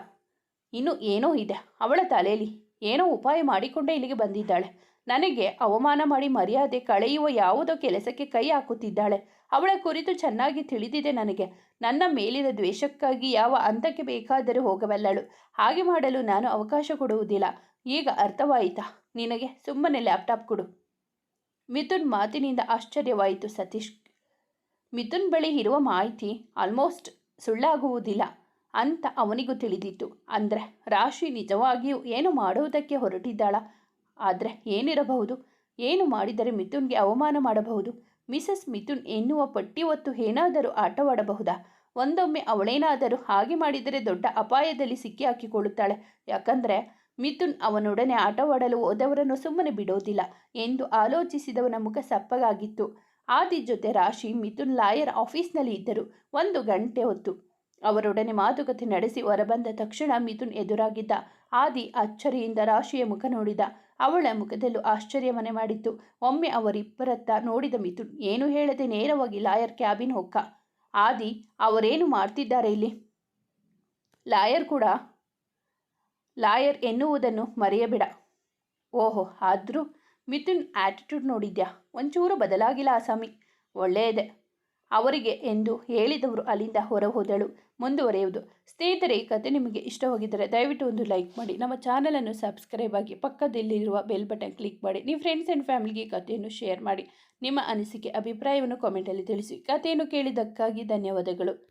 ಇನ್ನು ಏನೋ ಇದೆ. ಅವಳ ತಲೆಯಲ್ಲಿ ಏನೋ ಉಪಾಯ ಮಾಡಿಕೊಂಡೇ ಇಲ್ಲಿಗೆ ಬಂದಿದ್ದಾಳೆ. ನನಗೆ ಅವಮಾನ ಮಾಡಿ ಮರ್ಯಾದೆ ಕಳೆಯುವ ಯಾವುದೋ ಕೆಲಸಕ್ಕೆ ಕೈ ಹಾಕುತ್ತಿದ್ದಾಳೆ. ಅವಳ ಕುರಿತು ಚೆನ್ನಾಗಿ ತಿಳಿದಿದೆ ನನಗೆ. ನನ್ನ ಮೇಲಿನ ದ್ವೇಷಕ್ಕಾಗಿ ಯಾವ ಹಂತಕ್ಕೆ ಬೇಕಾದರೂ ಹೋಗಬಲ್ಲಳು. ಹಾಗೆ ಮಾಡಲು ನಾನು ಅವಕಾಶ ಕೊಡುವುದಿಲ್ಲ. ಈಗ ಅರ್ಥವಾಯಿತಾ? ನಿನಗೆ ಸುಮ್ಮನೆ ಲ್ಯಾಪ್ಟಾಪ್ ಕೊಡು. ಮಿಥುನ್ ಮಾತಿನಿಂದ ಆಶ್ಚರ್ಯವಾಯಿತು ಸತೀಶ್. ಮಿಥುನ್ ಬಳಿ ಇರುವ ಮಾಹಿತಿ ಆಲ್ಮೋಸ್ಟ್ ಸುಳ್ಳಾಗುವುದಿಲ್ಲ ಅಂತ ಅವನಿಗೂ ತಿಳಿದಿತ್ತು. ಅಂದರೆ ರಾಶಿ ನಿಜವಾಗಿಯೂ ಏನು ಮಾಡುವುದಕ್ಕೆ ಹೊರಟಿದ್ದಾಳ? ಆದರೆ ಏನಿರಬಹುದು? ಏನು ಮಾಡಿದರೆ ಮಿಥುನ್ಗೆ ಅವಮಾನ ಮಾಡಬಹುದು? ಮಿಸಸ್ ಮಿಥುನ್ ಎನ್ನುವ ಪಟ್ಟಿ ಹೊತ್ತು ಏನಾದರೂ ಆಟವಾಡಬಹುದಾ? ಒಂದೊಮ್ಮೆ ಅವಳೇನಾದರೂ ಹಾಗೆ ಮಾಡಿದರೆ ದೊಡ್ಡ ಅಪಾಯದಲ್ಲಿ ಸಿಕ್ಕಿ ಹಾಕಿಕೊಳ್ಳುತ್ತಾಳೆ ಯಾಕಂದರೆ ಮಿಥುನ್ ಅವನೊಡನೆ ಆಟವಾಡಲು ಹೋದವರನ್ನು ಸುಮ್ಮನೆ ಬಿಡೋದಿಲ್ಲ ಎಂದು ಆಲೋಚಿಸಿದವನ ಮುಖ ಸಪ್ಪಗಾಗಿತ್ತು. ಆದಿ ಜೊತೆ ರಾಶಿ ಮಿಥುನ್ ಲಾಯರ್ ಆಫೀಸ್ನಲ್ಲಿ ಇದ್ದರು. ಒಂದು ಗಂಟೆ ಹೊತ್ತು. ಅವರೊಡನೆ ಮಾತುಕತೆ ನಡೆಸಿ ಹೊರಬಂದ ತಕ್ಷಣ ಮಿಥುನ್ ಎದುರಾಗಿದ್ದ ಆದಿ ಅಚ್ಚರಿಯಿಂದ ರಾಶಿಯ ಮುಖ ನೋಡಿದ. ಅವಳ ಮುಖದಲ್ಲೂ ಆಶ್ಚರ್ಯ ಮನೆ ಮಾಡಿತ್ತು. ಒಮ್ಮೆ ಅವರಿಬ್ಬರತ್ತ ನೋಡಿದ ಮಿಥುನ್, ಏನು ಹೇಳದೆ ನೇರವಾಗಿ ಲಾಯರ್ ಕ್ಯಾಬಿನ್ ಹೊಕ್ಕ ಆದಿ, ಅವರೇನು ಮಾಡ್ತಿದ್ದಾರೆ ಇಲ್ಲಿ? ಲಾಯರ್ ಕೂಡ? ಲಾಯರ್ ಎನ್ನುವುದನ್ನು ಮರೆಯಬೇಡ. ಓಹೋ, ಆದರೂ? ಮಿಥುನ್ ಆ್ಯಟಿಟ್ಯೂಡ್ ನೋಡಿದ್ಯಾ? ಒಂಚೂರು ಬದಲಾಗಿಲ್ಲ ಅಸಾಮಿ. ಒಳ್ಳೆಯದೆ. ಅವರಿಗೆ ಎಂದು ಹೇಳಿದವರು ಅಲ್ಲಿಂದ ಹೊರ ಹೋದಳು ಮುಂದುವರೆಯುವುದು. ಸ್ನೇಹಿತರೆ, ಈ ಕತೆ ನಿಮಗೆ ಇಷ್ಟವಾಗಿದ್ದರೆ ದಯವಿಟ್ಟು ಒಂದು ಲೈಕ್ ಮಾಡಿ. ನಮ್ಮ ಚಾನಲನ್ನು ಸಬ್ಸ್ಕ್ರೈಬ್ ಆಗಿ ಪಕ್ಕದಲ್ಲಿರುವ ಬೆಲ್ ಬಟನ್ ಕ್ಲಿಕ್ ಮಾಡಿ. ನಿಮ್ಮ ಫ್ರೆಂಡ್ಸ್ ಆ್ಯಂಡ್ ಫ್ಯಾಮಿಲಿಗೆ ಕಥೆಯನ್ನು ಶೇರ್ ಮಾಡಿ. ನಿಮ್ಮ ಅನಿಸಿಕೆ, ಅಭಿಪ್ರಾಯವನ್ನು ಕಾಮೆಂಟಲ್ಲಿ ತಿಳಿಸಿ. ಕಥೆಯನ್ನು ಕೇಳಿದ್ದಕ್ಕಾಗಿ ಧನ್ಯವಾದಗಳು.